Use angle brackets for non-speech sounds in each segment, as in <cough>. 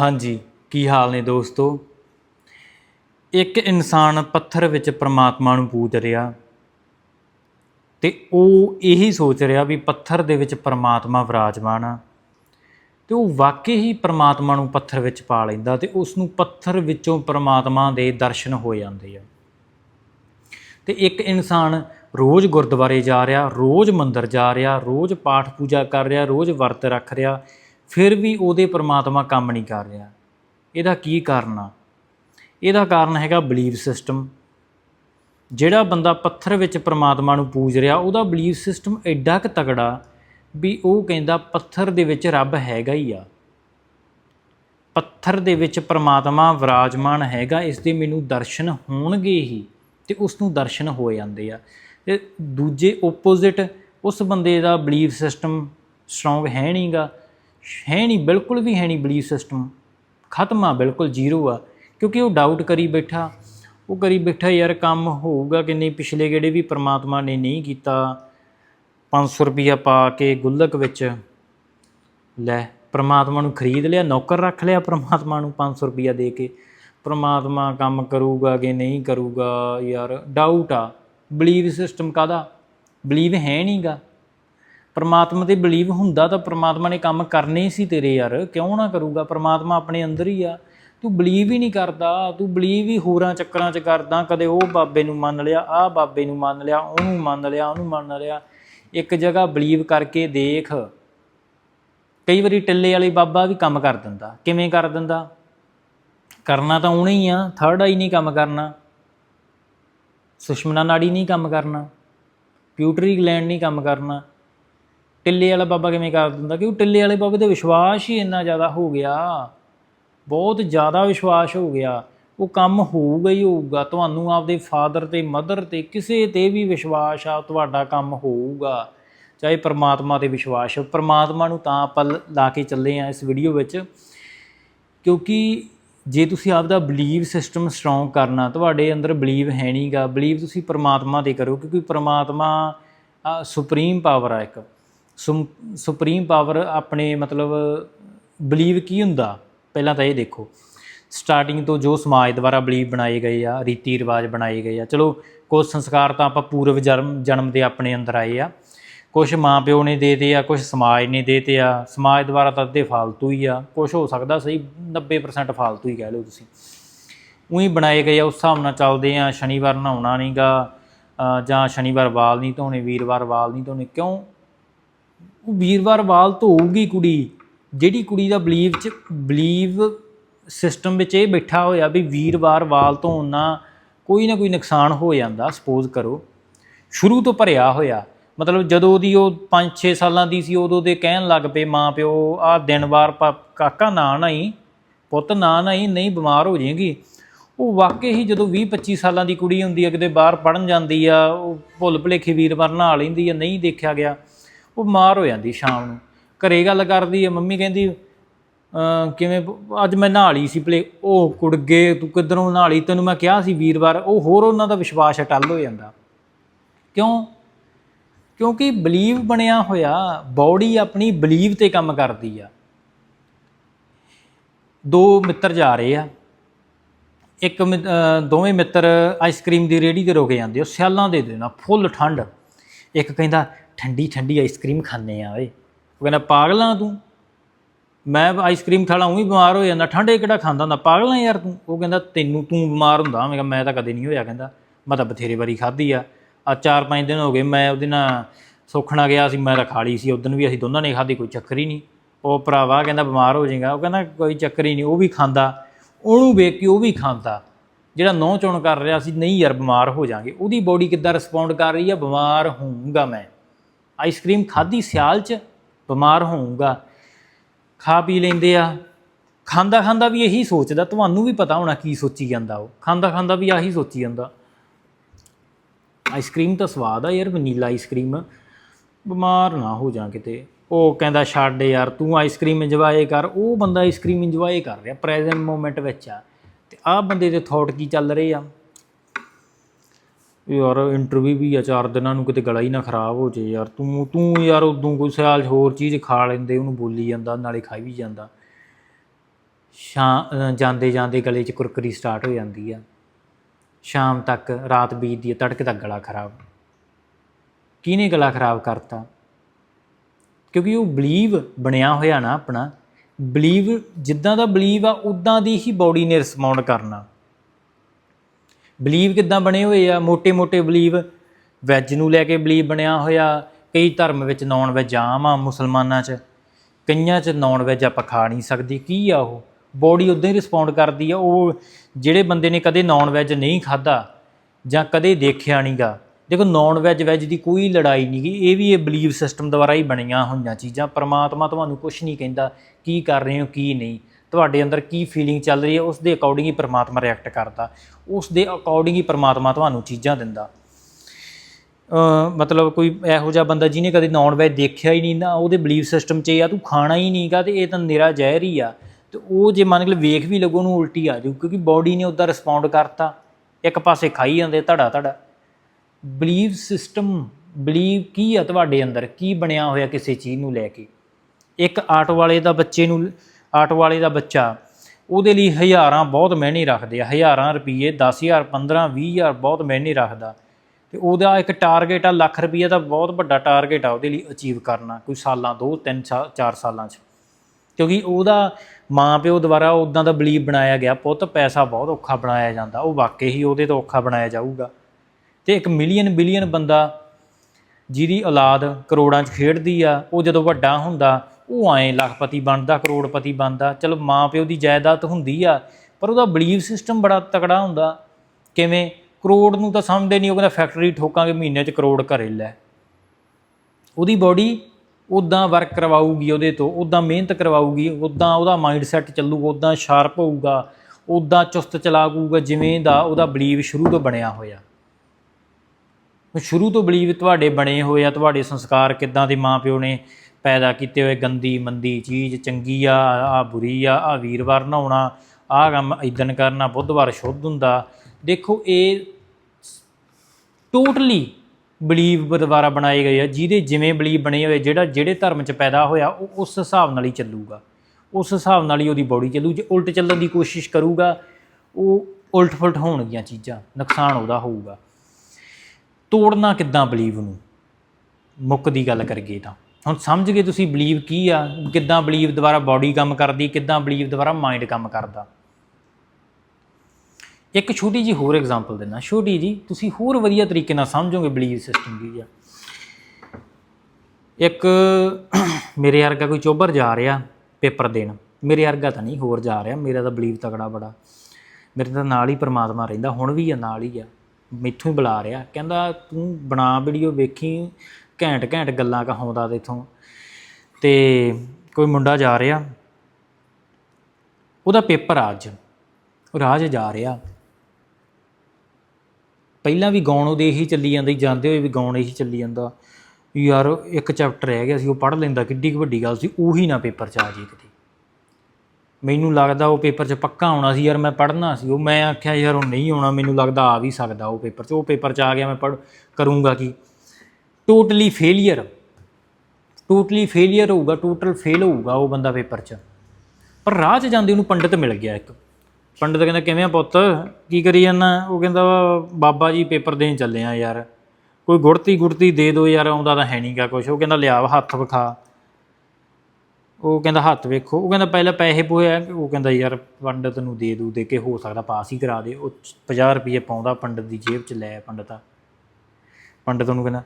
ਹਾਂਜੀ, ਕੀ ਹਾਲ ਨੇ ਦੋਸਤੋ? ਇੱਕ ਇਨਸਾਨ ਪੱਥਰ ਵਿੱਚ ਪ੍ਰਮਾਤਮਾ ਨੂੰ ਪੂਜ ਰਿਹਾ ਤੇ ਉਹ ਇਹੀ ਸੋਚ ਰਿਹਾ ਵੀ ਪੱਥਰ ਦੇ ਵਿੱਚ ਪ੍ਰਮਾਤਮਾ ਵਿਰਾਜਮਾਨ ਆ ਤੇ ਉਹ ਵਾਕਈ ਹੀ ਪ੍ਰਮਾਤਮਾ ਨੂੰ ਪੱਥਰ ਵਿੱਚ ਪਾ ਲੈਂਦਾ ਤੇ ਉਸ ਨੂੰ ਪੱਥਰ ਵਿੱਚੋਂ ਪ੍ਰਮਾਤਮਾ ਦੇ ਦਰਸ਼ਨ ਹੋ ਜਾਂਦੇ ਆ। ਤੇ ਇੱਕ ਇਨਸਾਨ ਰੋਜ਼ ਗੁਰਦੁਆਰੇ ਜਾ ਰਿਹਾ, ਰੋਜ਼ ਮੰਦਰ ਜਾ ਰਿਹਾ, ਰੋਜ਼ ਪਾਠ ਪੂਜਾ ਕਰ ਰਿਹਾ, ਰੋਜ਼ ਵਰਤ ਰੱਖ ਰਿਹਾ ਫਿਰ ਵੀ ਉਹਦੇ ਪ੍ਰਮਾਤਮਾ ਕੰਮ ਨਹੀਂ ਕਰ ਰਿਹਾ। ਇਹਦਾ ਕੀ ਕਾਰਨ ਆ? ਇਹਦਾ ਕਾਰਨ ਹੈਗਾ ਬਲੀਫ ਸਿਸਟਮ ਜਿਹੜਾ ਬੰਦਾ ਪੱਥਰ ਵਿੱਚ ਪ੍ਰਮਾਤਮਾ ਨੂੰ ਪੂਜ ਰਿਹਾ, ਉਹਦਾ ਬਲੀਫ ਸਿਸਟਮ ਐਡਾ ਕੁ ਤਗੜਾ ਵੀ ਉਹ ਕਹਿੰਦਾ ਪੱਥਰ ਦੇ ਵਿੱਚ ਰੱਬ ਹੈਗਾ ਹੀ ਆ। ਪੱਥਰ ਦੇ ਵਿੱਚ ਪ੍ਰਮਾਤਮਾ ਵਿਰਾਜਮਾਨ ਹੈਗਾ, ਇਸ ਦੇ ਮੈਨੂੰ ਦਰਸ਼ਨ ਹੋਣਗੇ ਹੀ ਤੇ ਉਸ ਨੂੰ ਦਰਸ਼ਨ ਹੋ ਜਾਂਦੇ ਆ। ਤੇ ਦੂਜੇ ਆਪੋਜ਼ਿਟ ਉਸ ਬੰਦੇ ਦਾ ਬਲੀਫ ਸਿਸਟਮ ਸਟਰੋਂਗ ਹੈ ਨਹੀਂਗਾ ਹੈ ਨਹੀਂ, ਬਿਲਕੁਲ ਵੀ ਹੈ ਨਹੀਂ ਬਲੀਫ ਸਿਸਟਮ ਖਤਮ ਆ, ਬਿਲਕੁਲ ਜ਼ੀਰੋ ਆ। ਕਿਉਂਕਿ ਉਹ ਡਾਊਟ ਕਰੀ ਬੈਠਾ। ਉਹ ਕਰੀ ਬੈਠਾ, ਯਾਰ ਕੰਮ ਹੋਊਗਾ ਕਿ ਨਹੀਂ, ਪਿਛਲੇ ਗੇੜੇ ਵੀ ਪ੍ਰਮਾਤਮਾ ਨੇ ਨਹੀਂ ਕੀਤਾ। 500 ਰੁਪਿਆ ਪਾ ਕੇ ਗੁੱਲਕ ਵਿੱਚ ਲੈ, ਪ੍ਰਮਾਤਮਾ ਨੂੰ ਖਰੀਦ ਲਿਆ, ਨੌਕਰ ਰੱਖ ਲਿਆ ਪ੍ਰਮਾਤਮਾ ਨੂੰ 500 ਰੁਪਿਆ ਦੇ ਕੇ। ਪ੍ਰਮਾਤਮਾ ਕੰਮ ਕਰੂਗਾ ਕਿ ਨਹੀਂ ਕਰੂਗਾ, ਯਾਰ ਡਾਊਟ ਆ। ਬਲੀਵ ਸਿਸਟਮ ਕਾਦਾ ਬਲੀਵ ਹੈ ਨਹੀਂਗਾ ਪਰਮਾਤਮਾ ਤੇ ਬਲੀਵ ਹੁੰਦਾ ਤਾਂ ਪਰਮਾਤਮਾ ਨੇ ਕੰਮ ਕਰਨੇ ਸੀ ਤੇਰੇ ਯਾਰ। ਕਿਉਂ ਨਾ ਕਰੂਗਾ? ਪਰਮਾਤਮਾ ਆਪਣੇ ਅੰਦਰ ਹੀ ਆ। ਤੂੰ ਬਲੀਵ ਹੀ ਨਹੀਂ ਕਰਦਾ। ਤੂੰ ਬਲੀਵ ਹੀ ਹੋਰਾਂ ਚੱਕਰਾਂ 'ਚ ਕਰਦਾ। ਕਦੇ ਉਹ ਬਾਬੇ ਨੂੰ ਮੰਨ ਲਿਆ, ਆਹ ਬਾਬੇ ਨੂੰ ਮੰਨ ਲਿਆ, ਉਹਨੂੰ ਮੰਨ ਲਿਆ, ਉਹਨੂੰ ਮੰਨ ਲਿਆ। ਇੱਕ ਜਗ੍ਹਾ ਬਲੀਵ ਕਰਕੇ ਦੇਖ। ਕਈ ਵਾਰੀ ਟਿੱਲੇ ਵਾਲੇ ਬਾਬਾ ਵੀ ਕੰਮ ਕਰ ਦਿੰਦਾ। ਕਿਵੇਂ ਕਰ ਦਿੰਦਾ? ਕਰਨਾ ਤਾਂ ਉਹਨੇ ਹੀ ਆ। ਥਰਡ ਆਈ ਨਹੀਂ ਕੰਮ ਕਰਨਾ। ਸੁਸ਼ਮਨਾ ਨਾੜੀ ਨਹੀਂ ਕੰਮ ਕਰਨਾ। ਪਿਊਟਰੀ ਗਲੈਂਡ ਨਹੀਂ ਕੰਮ ਕਰਨਾ। ਟਿੱਲੇ ਵਾਲਾ ਬਾਬਾ ਕਿਵੇਂ ਕਰ ਦਿੰਦਾ? ਕਿ ਉਹ ਟਿੱਲੇ ਵਾਲੇ ਬਾਬੇ ਤੇ ਵਿਸ਼ਵਾਸ ਹੀ ਇੰਨਾ ਜ਼ਿਆਦਾ ਹੋ ਗਿਆ। ਬਹੁਤ ਜ਼ਿਆਦਾ ਵਿਸ਼ਵਾਸ ਹੋ ਗਿਆ। ਉਹ ਕੰਮ ਹੋਊਗਾ ਹੀ ਹੋਊਗਾ। ਤੁਹਾਨੂੰ ਆਪਦੇ ਫਾਦਰ ਤੇ, ਮਦਰ ਤੇ, ਕਿਸੇ ਤੇ ਵੀ ਵਿਸ਼ਵਾਸ ਆ, ਤੁਹਾਡਾ ਕੰਮ ਹੋਊਗਾ। ਚਾਹੇ ਪਰਮਾਤਮਾ ਤੇ ਵਿਸ਼ਵਾਸ ਪਰਮਾਤਮਾ ਨੂੰ ਤਾਂ ਆਪਾਂ ਲ- ਲਾ ਕੇ ਚੱਲੇ ਆ ਇਸ ਵੀਡੀਓ ਵਿੱਚ। ਕਿਉਂਕਿ ਜੇ ਤੁਸੀਂ ਆਪਦਾ ਬਲੀਵ ਸਿਸਟਮ ਸਟਰੋਂਗ ਕਰਨਾ, ਤੁਹਾਡੇ ਅੰਦਰ ਬਲੀਵ ਹੈ ਨਹੀਂਗਾ ਬਲੀਵ ਤੁਸੀਂ ਪਰਮਾਤਮਾ ਤੇ ਕਰੋ। ਕਿਉਂਕਿ ਪਰਮਾਤਮਾ ਸੁਪਰੀਮ ਪਾਵਰ ਆ ਇੱਕ। ਸੁਪਰੀਮ ਪਾਵਰ ਆਪਣੇ ਮਤਲਬ, ਬਲੀਵ ਕੀ ਹੁੰਦਾ? ਪਹਿਲਾਂ ਤਾਂ ਇਹ ਦੇਖੋ। ਸਟਾਰਟਿੰਗ ਤੋਂ ਜੋ ਸਮਾਜ ਦੁਆਰਾ ਬਲੀਵ ਬਣਾਏ ਗਏ ਆ, ਰੀਤੀ ਰਿਵਾਜ ਬਣਾਏ ਗਏ ਆ, ਚਲੋ ਕੁਝ ਸੰਸਕਾਰ ਤਾਂ ਆਪਾਂ ਪੂਰਵ ਜਨਮ ਜਨਮ ਦੇ ਆਪਣੇ ਅੰਦਰ ਆਏ ਆ। ਕੁਝ ਮਾਪਿਓ ਨੇ ਦੇਤੇ ਆ ਕੁਝ ਸਮਾਜ ਨੇ ਦੇਤੇ ਆ। ਸਮਾਜ ਦੁਆਰਾ ਤਾਂ ਅੱਧੇ ਫਾਲਤੂ ਹੀ ਆ। ਕੁਝ ਹੋ ਸਕਦਾ ਸਹੀ 90% ਫਾਲਤੂ ਹੀ ਕਹਿ ਲਓ ਤੁਸੀਂ। ਉਹੀ ਬਣਾਏ ਗਏ ਆ, ਉਸ ਹਿਸਾਬ ਨਾਲ ਚੱਲਦੇ ਆ। ਸ਼ਨੀਵਾਰ ਨਹਾਉਣਾ ਨਹੀਂਗਾ ਜਾਂ ਸ਼ਨੀਵਾਰ ਵਾਲ ਨਹੀਂ ਧੋਣੇ, ਵੀਰਵਾਰ ਵਾਲ ਨਹੀਂ ਧੋਣੇ, ਕਿਉਂ? ਉਹ ਵੀਰਵਾਰ ਵਾਲ ਧੋਊਗੀ ਕੁੜੀ, ਜਿਹੜੀ ਕੁੜੀ ਦਾ ਬਲੀਵ ਚ ਬਲੀਵ ਸਿਸਟਮ ਵਿੱਚ ਇਹ ਬੈਠਾ ਹੋਇਆ ਵੀ ਵੀਰਵਾਰ ਵਾਲ ਧੋਣ ਨਾਲ ਕੋਈ ਨਾ ਕੋਈ ਨੁਕਸਾਨ ਹੋ ਜਾਂਦਾ ਸਪੋਜ਼ ਕਰੋ। ਸ਼ੁਰੂ ਤੋਂ ਭਰਿਆ ਹੋਇਆ, ਮਤਲਬ ਜਦੋਂ ਉਹਦੀ ਉਹ 5-6 ਸਾਲਾਂ ਦੀ ਸੀ, ਉਦੋਂ ਦੇ ਕਹਿਣ ਲੱਗ ਪਏ ਮਾਂ ਪਿਓ ਆਹ ਦਿਨ ਵਾਰ ਪ- ਕਾਕਾ ਨਾ ਨਹੀਂ ਪੁੱਤ ਨਾ ਨਹੀਂ ਨਹੀਂ ਬਿਮਾਰ ਹੋ ਜਾਏਗੀ। ਉਹ ਵਾਕਈ ਹੀ ਜਦੋਂ 20-25 ਸਾਲਾਂ ਦੀ ਕੁੜੀ ਹੁੰਦੀ ਹੈ ਕਿਤੇ ਬਾਹਰ ਪੜਨ ਜਾਂਦੀ ਆ, ਉਹ ਭੁੱਲ ਭੁਲੇਖੇ ਵੀਰਵਾਰ ਨਹਾ ਲੈਂਦੀ ਆ ਨਹੀਂ ਦੇਖਿਆ ਗਿਆ। ਉਹ ਬਿਮਾਰ ਹੋ ਜਾਂਦੀ ਸ਼ਾਮ ਨੂੰ। ਘਰੇ ਗੱਲ ਕਰਦੀ ਹੈ ਮੰਮੀ ਕਹਿੰਦੀ ਅਮ ਕਿਵੇਂ ਅੱਜ ਮੈਂ ਨਹਾ ਸੀ ਭਲੇ, ਉਹ ਕੁੜ ਗਏ, ਤੂੰ ਕਿੱਧਰੋਂ ਨਹਾਲੀ ਤੈਨੂੰ ਮੈਂ ਕਿਹਾ ਸੀ ਵੀਰਵਾਰ, ਉਹ ਹੋਰ ਉਹਨਾਂ ਦਾ ਵਿਸ਼ਵਾਸ ਅਟੱਲ ਹੋ ਜਾਂਦਾ। ਕਿਉਂ? ਕਿਉਂਕਿ ਬਲੀਵ ਬਣਿਆ ਹੋਇਆ ਬਾਡੀ ਆਪਣੀ ਬਲੀਵ ਤੇ ਕੰਮ ਕਰਦੀ ਆ। ਦੋ ਮਿੱਤਰ ਜਾ ਰਹੇ ਆ। ਇੱਕ ਮਿ- ਦੋਵੇਂ ਮਿੱਤਰ ਆਈਸਕ੍ਰੀਮ ਦੀ ਰੇਹੜੀ ਤੇ ਰੁਕ ਜਾਂਦੇ ਉਹ ਸਿਆਲਾਂ ਦੇ ਦੇਣਾ ਫੁੱਲ ਠੰਡ। ਇੱਕ ਕਹਿੰਦਾ ਠੰਡੀ ਠੰਡੀ ਆਈਸਕ੍ਰੀਮ ਖਾਣੇ ਆ, ਓਏ। ਉਹ ਕਹਿੰਦਾ, ਪਾਗਲਾਂ ਤੂੰ? ਮੈਂ ਆਈਸਕ੍ਰੀਮ ਖਾਲਾ ਉਹੀ ਬਿਮਾਰ ਹੋ ਜਾਂਦਾ, ਠੰਡੇ ਕਿਹੜਾ ਖਾਂਦਾ ਹੁੰਦਾ? ਪਾਗਲਾਂ ਯਾਰ ਤੂੰ? ਉਹ ਕਹਿੰਦਾ, ਤੈਨੂੰ ਤੂੰ ਬਿਮਾਰ ਹੁੰਦਾ? ਮੈਂ ਕਿਹਾ, ਮੈਂ ਤਾਂ ਕਦੇ ਨਹੀਂ ਹੋਇਆ, ਕਹਿੰਦਾ। ਮੈਂ ਤਾਂ ਬਥੇਰੇ ਵਾਰੀ ਖਾਧੀ ਆ। ਆ ਚਾਰ ਪੰਜ ਦਿਨ ਹੋ ਗਏ, ਮੈਂ ਉਹਦੇ ਨਾਲ ਸੁੱਖਣਾ ਗਿਆ ਸੀ, ਮੈਂ ਤਾਂ ਖਾ ਲਈ ਸੀ। ਉਦੋਂ ਵੀ ਅਸੀਂ ਦੋਨਾਂ ਨੇ ਖਾਧੀ, ਕੋਈ ਚੱਕਰ ਹੀ ਨਹੀਂ। ਉਹ ਭਰਾਵਾ ਕਹਿੰਦਾ, ਬਿਮਾਰ ਹੋ ਜਾਏਗਾ। ਉਹ ਕਹਿੰਦਾ, ਕੋਈ ਚੱਕਰ ਹੀ ਨਹੀਂ, ਉਹ ਵੀ ਖਾਂਦਾ। ਉਹਨੂੰ ਵੇਖ ਕੇ ਉਹ ਵੀ ਖਾਂਦਾ। ਜਿਹੜਾ ਨਹੁੰ ਚੁਣ ਕਰ ਰਿਹਾ ਸੀ, ਨਹੀਂ ਯਾਰ, ਬਿਮਾਰ ਹੋ ਜਾਾਂਗੇ। ਉਹਦੀ ਬੋਡੀ ਕਿੱਦਾਂ ਰਿਸਪੌਂਡ ਕਰ ਰਹੀ ਆ? ਬਿਮਾਰ ਹੋਊਂਗਾ ਮੈਂ। ਆਈਸਕ੍ਰੀਮ ਖਾਧੀ, ਸਿਆਲ 'ਚ ਬਿਮਾਰ ਹੋਊਗਾ। ਖਾ ਪੀ ਲੈਂਦੇ ਆ। ਖਾਂਦਾ ਖਾਂਦਾ ਵੀ ਇਹੀ ਸੋਚਦਾ, ਤੁਹਾਨੂੰ ਵੀ ਪਤਾ ਹੋਣਾ ਕੀ ਸੋਚੀ ਜਾਂਦਾ ਉਹ। ਖਾਂਦਾ ਖਾਂਦਾ ਵੀ ਆਹੀ ਸੋਚੀ ਜਾਂਦਾ। ਆਈਸਕ੍ਰੀਮ ਤਾਂ ਸਵਾਦ ਆ ਯਾਰ, ਵਨੀਲਾ ਆਈਸਕ੍ਰੀਮ ਬਿਮਾਰ ਨਾ ਹੋ ਜਾ ਕਿਤੇ। ਉਹ ਕਹਿੰਦਾ, ਛੱਡ ਯਾਰ, ਤੂੰ ਆਈਸਕ੍ਰੀਮ ਇੰਜੋਏ ਕਰ। ਉਹ ਬੰਦਾ ਆਈਸਕ੍ਰੀਮ ਇੰਜੋਏ ਕਰ ਰਿਹਾ ਪ੍ਰੈਜ਼ੈਂਟ ਮੂਮੈਂਟ ਵਿੱਚ ਆ। ਤੇ ਆਹ ਬੰਦੇ ਦੇ ਥਾਟ ਕੀ ਚੱਲ ਰਹੇ ਆ? ਯਾਰ ਇੰਟਰਵਿਊ ਵੀ ਆ ਚਾਰ ਦਿਨਾਂ ਨੂੰ, ਕਿਤੇ ਗਲਾ ਹੀ ਨਾ ਖਰਾਬ ਹੋ ਜੇ ਯਾਰ। ਤੂੰ ਤੂੰ ਯਾਰ ਉਦੋਂ ਕੋਈ ਸਿਆਲ ਹੋਰ ਚੀਜ਼ ਖਾ ਲੈਂਦੇ, ਉਹਨੂੰ ਬੋਲੀ ਜਾਂਦਾ, ਨਾਲੇ ਖਾਈ ਵੀ ਜਾਂਦਾ। ਸ਼ਾਮ ਜਾਂਦੇ ਜਾਂਦੇ ਗਲੇ 'ਚ ਕੁਰਕਰੀ ਸਟਾਰਟ ਹੋ ਜਾਂਦੀ ਆ। ਸ਼ਾਮ ਤੱਕ, ਰਾਤ ਬੀਤਦੀ ਹੈ ਤੜਕੇ ਤੱਕ ਗਲਾ ਖਰਾਬ। ਕਿਹਨੇ ਗਲਾ ਖਰਾਬ ਕਰਤਾ? ਕਿਉਂਕਿ ਉਹ ਬਲੀਵ ਬਣਿਆ ਹੋਇਆ ਨਾ ਆਪਣਾ। ਬਲੀਵ ਜਿੱਦਾਂ ਦਾ ਬਲੀਵ ਆ, ਉਦਾਂ ਦੀ ਹੀ ਬਾਡੀ ਨੇ ਰਿਸਪੌਂਡ ਕਰਨਾ। ਬਲੀਵ ਕਿੱਦਾਂ ਬਣੇ ਹੋਏ ਆ? ਮੋਟੇ ਮੋਟੇ ਬਲੀਵ ਵੈਜ ਨੂੰ ਲੈ ਕੇ ਬਲੀਵ ਬਣਿਆ ਹੋਇਆ। ਕਈ ਧਰਮ ਵਿੱਚ ਨੌਨ ਵੈਜ ਆਮ ਆ ਮੁਸਲਮਾਨਾਂ 'ਚ। ਕਈਆਂ 'ਚ ਨੌਨ ਵੈਜ ਆਪਾਂ ਖਾ ਨਹੀਂ ਸਕਦੀ। ਕੀ ਆ ਉਹ? ਬੋਡੀ ਉਦਾਂ ਹੀ ਰਿਸਪੌਂਡ ਕਰਦੀ ਆ। ਉਹ ਜਿਹੜੇ ਬੰਦੇ ਨੇ ਕਦੇ ਨੌਨ ਵੈਜ ਨਹੀਂ ਖਾਧਾ ਜਾਂ ਕਦੇ ਦੇਖਿਆ ਨਹੀਂਗਾ ਦੇਖੋ ਨੌਨ ਵੈਜ ਵੈਜ ਦੀ ਕੋਈ ਲੜਾਈ ਨਹੀਂ ਗਈ ਇਹ ਵੀ ਇਹ ਬਲੀਵ ਸਿਸਟਮ ਦੁਆਰਾ ਹੀ ਬਣੀਆਂ ਹੋਈਆਂ ਚੀਜ਼ਾਂ। ਪਰਮਾਤਮਾ ਤੁਹਾਨੂੰ ਕੁਝ ਨਹੀਂ ਕਹਿੰਦਾ। ਕੀ ਕਰ ਰਹੇ ਹੋ, ਕੀ ਨਹੀਂ। ਤੁਹਾਡੇ ਅੰਦਰ ਕੀ ਫੀਲਿੰਗ ਚੱਲ ਰਹੀ ਹੈ ਉਸ ਦੇ ਅਕੋਰਡਿੰਗ ਹੀ ਪਰਮਾਤਮਾ ਰਿਐਕਟ ਕਰਦਾ ਉਸ ਦੇ ਅਕੋਰਡਿੰਗ ਹੀ ਪਰਮਾਤਮਾ ਤੁਹਾਨੂੰ ਚੀਜ਼ਾਂ ਦਿੰਦਾ। ਮਤਲਬ ਕੋਈ ਇਹੋ ਜਿਹਾ ਬੰਦਾ ਜਿਹਨੇ ਕਦੇ ਨਾਨ ਵੈਜ ਦੇਖਿਆ ਹੀ ਨਹੀਂ ਨਾ, ਉਹਦੇ ਬਲੀਵ ਸਿਸਟਮ 'ਚ ਇਹ ਆ, ਤੂੰ ਖਾਣਾ ਹੀ ਨਹੀਂਗਾ ਤੇ ਇਹ ਤਾਂ ਨਿਰਾ ਜ਼ਹਿਰ ਹੀ ਆ। ਤੇ ਉਹ ਜੇ ਮੰਨ ਕੇ ਵੇਖ ਵੀ ਲੱਗੋ, ਉਹਨੂੰ ਉਲਟੀ ਆ ਜੂ ਕਿਉਂਕਿ ਬਾਡੀ ਨੇ ਉਦਾਂ ਰਿਸਪੌਂਡ ਕਰਤਾ, ਇੱਕ ਪਾਸੇ ਖਾਈ ਜਾਂਦੇ ਧੜਾ ਧੜਾ। ਬਲੀਵ ਸਿਸਟਮ ਬਲੀਵ ਕੀ ਆ ਤੁਹਾਡੇ ਅੰਦਰ? ਕੀ ਬਣਿਆ ਹੋਇਆ ਕਿਸੇ ਚੀਜ਼ ਨੂੰ ਲੈ ਕੇ? ਇੱਕ ਆਟੋ ਵਾਲੇ ਦਾ ਬੱਚੇ ਨੂੰ ਆਟੋ ਵਾਲੇ ਦਾ ਬੱਚਾ, ਉਹਦੇ ਲਈ ਹਜ਼ਾਰਾਂ ਬਹੁਤ ਮਹਿੰਗੇ ਰੱਖਦੇ ਆ, ਹਜ਼ਾਰਾਂ ਰੁਪਏ 10000 15 20000 ਬਹੁਤ ਮਹਿੰਗੇ ਰੱਖਦਾ। ਤੇ ਉਹਦਾ ਇੱਕ ਟਾਰਗੇਟ ਆ, ਲੱਖ ਰੁਪਏ ਦਾ ਬਹੁਤ ਵੱਡਾ ਟਾਰਗੇਟ ਆ ਉਹਦੇ ਲਈ ਅਚੀਵ ਕਰਨਾ, ਕੋਈ ਸਾਲਾਂ 2 3 4 ਸਾਲਾਂ 'ਚ। ਕਿਉਂਕਿ ਉਹਦਾ ਮਾਂ ਪਿਓ ਦੁਆਰਾ ਉਦਾਂ ਦਾ ਬਲੀਵ ਬਣਾਇਆ ਗਿਆ, ਪੁੱਤ ਪੈਸਾ ਬਹੁਤ ਔਖਾ ਬਣਾਇਆ ਜਾਂਦਾ, ਉਹ ਵਾਕਈ ਹੀ ਉਹਦੇ ਤੋਂ ਔਖਾ ਬਣਾਇਆ ਜਾਊਗਾ। ਤੇ ਇੱਕ ਮਿਲੀਅਨ ਬਿਲੀਅਨ ਬੰਦਾ ਜਿਹਦੀ ਔਲਾਦ ਕਰੋੜਾਂ 'ਚ ਖੇਡਦੀ ਆ, ਉਹ ਜਦੋਂ ਵੱਡਾ ਹੁੰਦਾ ਉਹ ਐਂ ਲੱਖਪਤੀ ਬਣਦਾ, ਕਰੋੜਪਤੀ ਬਣਦਾ। ਚਲੋ ਮਾਂ ਪਿਓ ਦੀ ਜਾਇਦਾਦ ਹੁੰਦੀ ਆ, ਪਰ ਉਹਦਾ ਬਲੀਵ ਸਿਸਟਮ ਬੜਾ ਤਕੜਾ ਹੁੰਦਾ। ਕਿਵੇਂ? ਕਰੋੜ ਨੂੰ ਤਾਂ ਸਮਝਦੇ ਨਹੀਂ, ਉਹ ਕਹਿੰਦਾ ਫੈਕਟਰੀ ਠੋਕਾਂਗੇ, ਮਹੀਨੇ 'ਚ ਕਰੋੜ ਘਰੇ ਲੈ। ਉਹਦੀ ਬਾਡੀ ਉਦਾਂ ਵਰਕ ਕਰਵਾਊਗੀ ਉਹਦੇ ਤੋਂ ਉਦਾਂ ਮਿਹਨਤ ਕਰਵਾਊਗੀ ਉਦਾਂ ਉਹਦਾ ਮਾਈਂਡਸੈਟ ਚੱਲੂਗਾ ਉਦਾਂ ਸ਼ਾਰਪ ਹੋਊਗਾ ਉਦਾਂ ਚੁਸਤ ਚਲਾਕੂਗਾ, ਜਿਵੇਂ ਦਾ ਉਹਦਾ ਬਲੀਵ ਸ਼ੁਰੂ ਤੋਂ ਬਣਿਆ ਹੋਇਆ। ਉਹ ਸ਼ੁਰੂ ਤੋਂ ਬਲੀਵ ਤੁਹਾਡੇ ਬਣੇ ਹੋਏ ਆ, ਤੁਹਾਡੇ ਸੰਸਕਾਰ ਕਿੱਦਾਂ ਦੇ ਮਾਪਿਓ ਨੇ ਪੈਦਾ ਕੀਤੇ ਹੋਏ ਗੰਦੀ ਮੰਦੀ ਚੀਜ਼ ਚੰਗੀ ਆ ਆ ਬੁਰੀ ਆ ਆ ਵੀਰਵਾਰ ਨਹਾਉਣਾ, ਆ ਕੰਮ ਇਦਨ ਕਰਨਾ ਬੁੱਧਵਾਰ ਸ਼ੁੱਧ ਹੁੰਦਾ। ਦੇਖੋ ਇਹ ਟੋਟਲੀ ਬਲੀਵ ਦੁਆਰਾ ਬਣਾਏ ਗਏ ਆ, ਜਿਹਦੇ ਜਿਵੇਂ ਬਲੀਵ ਬਣੇ ਹੋਏ, ਜਿਹੜਾ, ਜਿਹੜੇ ਧਰਮ 'ਚ ਪੈਦਾ ਹੋਇਆ, ਉਹ ਉਸ ਹਿਸਾਬ ਨਾਲ ਹੀ ਚੱਲੂਗਾ। ਉਸ ਹਿਸਾਬ ਨਾਲ ਹੀ ਉਹਦੀ ਬੋਡੀ ਚੱਲੂ, ਜੇ ਉਲਟ ਚੱਲਣ ਦੀ ਕੋਸ਼ਿਸ਼ ਕਰੂਗਾ, ਉਹ ਉਲਟ ਫੁਲਟ ਹੋਣਗੀਆਂ ਚੀਜ਼ਾਂ, ਨੁਕਸਾਨ ਉਹਦਾ ਹੋਊਗਾ। ਤੋੜਨਾ ਕਿੱਦਾਂ ਬਲੀਵ ਨੂੰ? ਮੁੱਕ ਦੀ ਗੱਲ ਕਰੀਏ ਤਾਂ। ਹੁਣ ਸਮਝ ਗਏ ਤੁਸੀਂ ਬਲੀਵ ਕੀ ਆ? ਕਿੱਦਾਂ ਬਲੀਵ ਦੁਆਰਾ ਬਾਡੀ ਕੰਮ ਕਰਦੀ, ਕਿੱਦਾਂ ਬਲੀਵ ਦੁਆਰਾ ਮਾਈਂਡ ਕੰਮ ਕਰਦਾ? ਇੱਕ ਛੋਟੀ ਜੀ ਹੋਰ ਐਗਜ਼ਾਮਪਲ ਦਿੰਦਾ। ਛੋਟੀ ਜੀ ਤੁਸੀਂ ਹੋਰ ਵਧੀਆ ਤਰੀਕੇ ਨਾਲ ਸਮਝੋਗੇ ਬਲੀਵ ਸਿਸਟਮ ਕੀ ਆ। ਇੱਕ <clears throat> ਮੇਰੇ ਵਰਗਾ ਕੋਈ ਚੋਬਰ ਜਾ ਰਿਹਾ ਪੇਪਰ ਦੇਣ। ਮੇਰੇ ਵਰਗਾ ਤਾਂ ਨਹੀਂ ਹੋਰ ਜਾ ਰਿਹਾ, ਮੇਰਾ ਤਾਂ ਬਲੀਵ ਤਕੜਾ ਬੜਾ। ਮੇਰੇ ਤਾਂ ਨਾਲ ਹੀ ਪਰਮਾਤਮਾ ਰਹਿੰਦਾ, ਹੁਣ ਵੀ ਆ, ਨਾਲ ਹੀ ਆ। ਮੈਥੋਂ ਹੀ ਬੁਲਾ ਰਿਹਾ। ਕਹਿੰਦਾ, ਤੂੰ ਬਣਾ ਵੀਡੀਓ ਵੇਖੀ ਘੈਂਟ ਘੈਂਟ ਗੱਲਾਂ ਕਹਾਉਂਦਾ ਤੇਥੋਂ ਤੇ ਕੋਈ ਮੁੰਡਾ ਜਾ ਰਿਹਾ। ਉਹਦਾ ਪੇਪਰ ਆ ਅੱਜ। ਉਹ ਰਾਜ ਜਾ ਰਿਹਾ। ਪਹਿਲਾਂ ਵੀ ਗਾਉਣ ਉਹਦੇ ਇਹੀ ਚੱਲੀ ਜਾਂਦੀ ਜਾਂਦੇ ਹੋਏ ਵੀ ਗਾਉਣ ਇਹੀ ਚੱਲੀ ਜਾਂਦਾ। ਯਾਰ ਇੱਕ ਚੈਪਟਰ ਰਹਿ ਗਿਆ ਸੀ, ਉਹ ਪੜ੍ਹ ਲੈਂਦਾ। ਕਿੱਡੀ ਕੁ ਵੱਡੀ ਗੱਲ ਸੀ, ਉਹੀ ਨਾ ਪੇਪਰ 'ਚ ਆ ਜੀ ਕਿਤੇ। ਮੈਨੂੰ ਲੱਗਦਾ ਉਹ ਪੇਪਰ 'ਚ ਪੱਕਾ ਆਉਣਾ ਸੀ, ਯਾਰ ਮੈਂ ਪੜ੍ਹਨਾ ਸੀ। ਉਹ ਮੈਂ ਆਖਿਆ, ਯਾਰ ਉਹ ਨਹੀਂ ਆਉਣਾ, ਮੈਨੂੰ ਲੱਗਦਾ ਆ ਵੀ ਸਕਦਾ ਉਹ ਪੇਪਰ 'ਚ। ਉਹ ਪੇਪਰ 'ਚ ਆ ਗਿਆ, ਮੈਂ ਪੜ ਕਰੂੰਗਾ ਕੀ? ਟੋਟਲੀ ਫੇਲਿਅਰ ਟੋਟਲੀ ਫੇਲਿਅਰ ਹੋਊਗਾ ਟੋਟਲ ਫੇਲ ਹੋਊਗਾ ਉਹ ਬੰਦਾ ਪੇਪਰ 'ਚ। ਪਰ ਰਾਹ 'ਚ ਜਾਂਦੇ ਉਹਨੂੰ ਪੰਡਿਤ ਮਿਲ ਗਿਆ ਇੱਕ। ਪੰਡਿਤ ਕਹਿੰਦਾ, ਕਿਵੇਂ ਆ ਪੁੱਤ? ਕੀ ਕਰੀ ਜਾਂਦਾ? ਉਹ ਕਹਿੰਦਾ, ਬਾਬਾ ਜੀ ਪੇਪਰ ਦੇਣ ਚੱਲੇ ਆ ਯਾਰ। ਕੋਈ ਗੁੜਤੀ ਗੁੜਤੀ ਦੇ ਦਿਓ ਯਾਰ, ਆਉਂਦਾ ਤਾਂ ਹੈ ਨਹੀਂਗਾ ਕੁਛ। ਉਹ ਕਹਿੰਦਾ, ਲਿਆ ਹੱਥ ਵਿਖਾ। ਉਹ ਕਹਿੰਦਾ, ਹੱਥ ਵੇਖੋ। ਉਹ ਕਹਿੰਦਾ, ਪਹਿਲਾਂ ਪੈਸੇ ਪੋਇਆ ਉਹ ਕਹਿੰਦਾ, ਯਾਰ, ਪੰਡਤ ਨੂੰ ਦੇ ਦੂ, ਦੇ ਕੇ ਹੋ ਸਕਦਾ, ਪਾਸ ਹੀ ਕਰਾ ਦੇ। ਉਹ 50 ਰੁਪਏ ਪਾਉਂਦਾ, ਪੰਡਤ ਦੀ ਜੇਬ 'ਚ ਲੈ ਪੰਡਤਾ। ਪੰਡਤ ਨੂੰ ਕਹਿੰਦਾ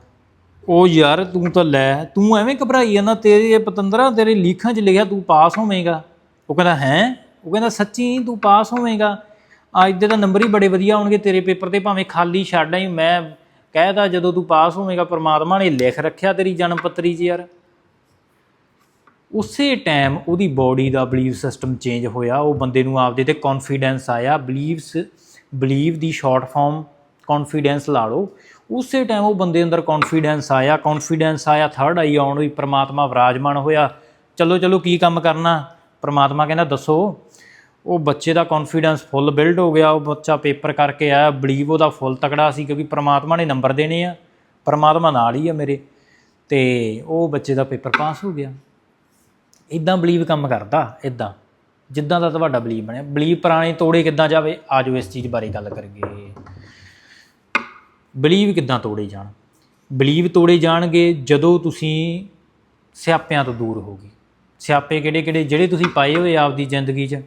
ਉਹ ਯਾਰ ਤੂੰ ਤਾਂ ਲੈ, ਤੂੰ ਐਵੇਂ ਘਬਰਾਈ ਜਾਂਦਾ, ਤੇਰੇ ਪਤੰਦਰਾ, ਤੇਰੇ ਲੀਖਾਂ 'ਚ ਲਿਖਿਆ ਤੂੰ ਪਾਸ ਹੋਵੇਂਗਾ। ਉਹ ਕਹਿੰਦਾ, ਹੈ? ਉਹ ਕਹਿੰਦਾ, ਸੱਚੀ ਤੂੰ ਪਾਸ ਹੋਵੇਂਗਾ। ਅੱਜ ਦੇ ਤਾਂ ਨੰਬਰ ਹੀ ਬੜੇ ਵਧੀਆ ਆਉਣਗੇ ਤੇਰੇ ਪੇਪਰ ਤੇ, ਭਾਵੇਂ ਖਾਲੀ ਛੱਡ ਆਈ, ਮੈਂ ਕਹਿਦਾ ਜਦੋਂ ਤੂੰ ਪਾਸ ਹੋਵੇਂਗਾ, ਪ੍ਰਮਾਤਮਾ ਨੇ ਲਿਖ ਰੱਖਿਆ ਤੇਰੀ ਜਨਮ ਪੱਤਰੀ 'ਚ ਯਾਰ। ਉਸੇ ਟਾਈਮ ਉਹਦੀ ਬਾਡੀ ਦਾ ਬਲੀਵ ਸਿਸਟਮ ਚੇਂਜ ਹੋਇਆ, ਉਹ ਬੰਦੇ ਨੂੰ ਆਪਦੇ ਤੇ ਕੌਨਫੀਡੈਂਸ ਆਇਆ ਬਲੀਵਸ ਬਲੀਵ ਦੀ ਸ਼ਾਰਟ ਫਾਰਮ ਕੌਨਫੀਡੈਂਸ ਲਾ ਲਓ। ਉਸੇ ਟਾਈਮ ਉਹ ਬੰਦੇ ਅੰਦਰ ਕੌਨਫੀਡੈਂਸ ਆਇਆ ਕੌਨਫੀਡੈਂਸ ਆਇਆ ਥਰਡ ਆਈ ਆਉਣ ਹੋਈ ਪ੍ਰਮਾਤਮਾ ਵਿਰਾਜਮਾਨ ਹੋਇਆ। ਚਲੋ ਚਲੋ, ਕੀ ਕੰਮ ਕਰਨਾ? ਪ੍ਰਮਾਤਮਾ ਕਹਿੰਦਾ, ਦੱਸੋ, ਉਹ ਬੱਚੇ ਦਾ ਕੌਨਫੀਡੈਂਸ ਫੁੱਲ ਬਿਲਡ ਹੋ ਗਿਆ, ਉਹ ਬੱਚਾ ਪੇਪਰ ਕਰਕੇ ਆਇਆ ਬਲੀਵ ਉਹਦਾ ਫੁੱਲ ਤਕੜਾ ਸੀ, ਕਿਉਂਕਿ ਪ੍ਰਮਾਤਮਾ ਨੇ ਨੰਬਰ ਦੇਣੇ ਆ। ਪ੍ਰਮਾਤਮਾ ਨਾਲ ਹੀ ਆ ਮੇਰੇ। ਤੇ ਉਹ ਬੱਚੇ ਦਾ ਪੇਪਰ ਪਾਸ ਹੋ ਗਿਆ। ਇਦਾਂ ਬਲੀਵ ਕੰਮ ਕਰਦਾ ਇਦਾਂ ਜਿੱਦਾਂ ਦਾ ਤੁਹਾਡਾ ਬਲੀਵ ਬਣਿਆ। ਬਲੀਵ ਪੁਰਾਣੇ ਤੋੜੇ ਕਿੱਦਾਂ ਜਾਵੇ? ਆਜੋ ਇਸ ਚੀਜ਼ ਬਾਰੇ ਗੱਲ ਕਰੀਏ। ਬਲੀਵ ਕਿੱਦਾਂ ਤੋੜੇ ਜਾਣ? ਬਲੀਵ ਤੋੜੇ ਜਾਣਗੇ ਜਦੋਂ ਤੁਸੀਂ ਸਿਆਪਿਆਂ ਤੋਂ ਦੂਰ ਹੋਗੇ। ਸਿਆਪੇ ਕਿਹੜੇ ਕਿਹੜੇ ਜਿਹੜੇ ਤੁਸੀਂ ਪਾਏ ਹੋਏ ਆਪਦੀ ਜ਼ਿੰਦਗੀ 'ਚ।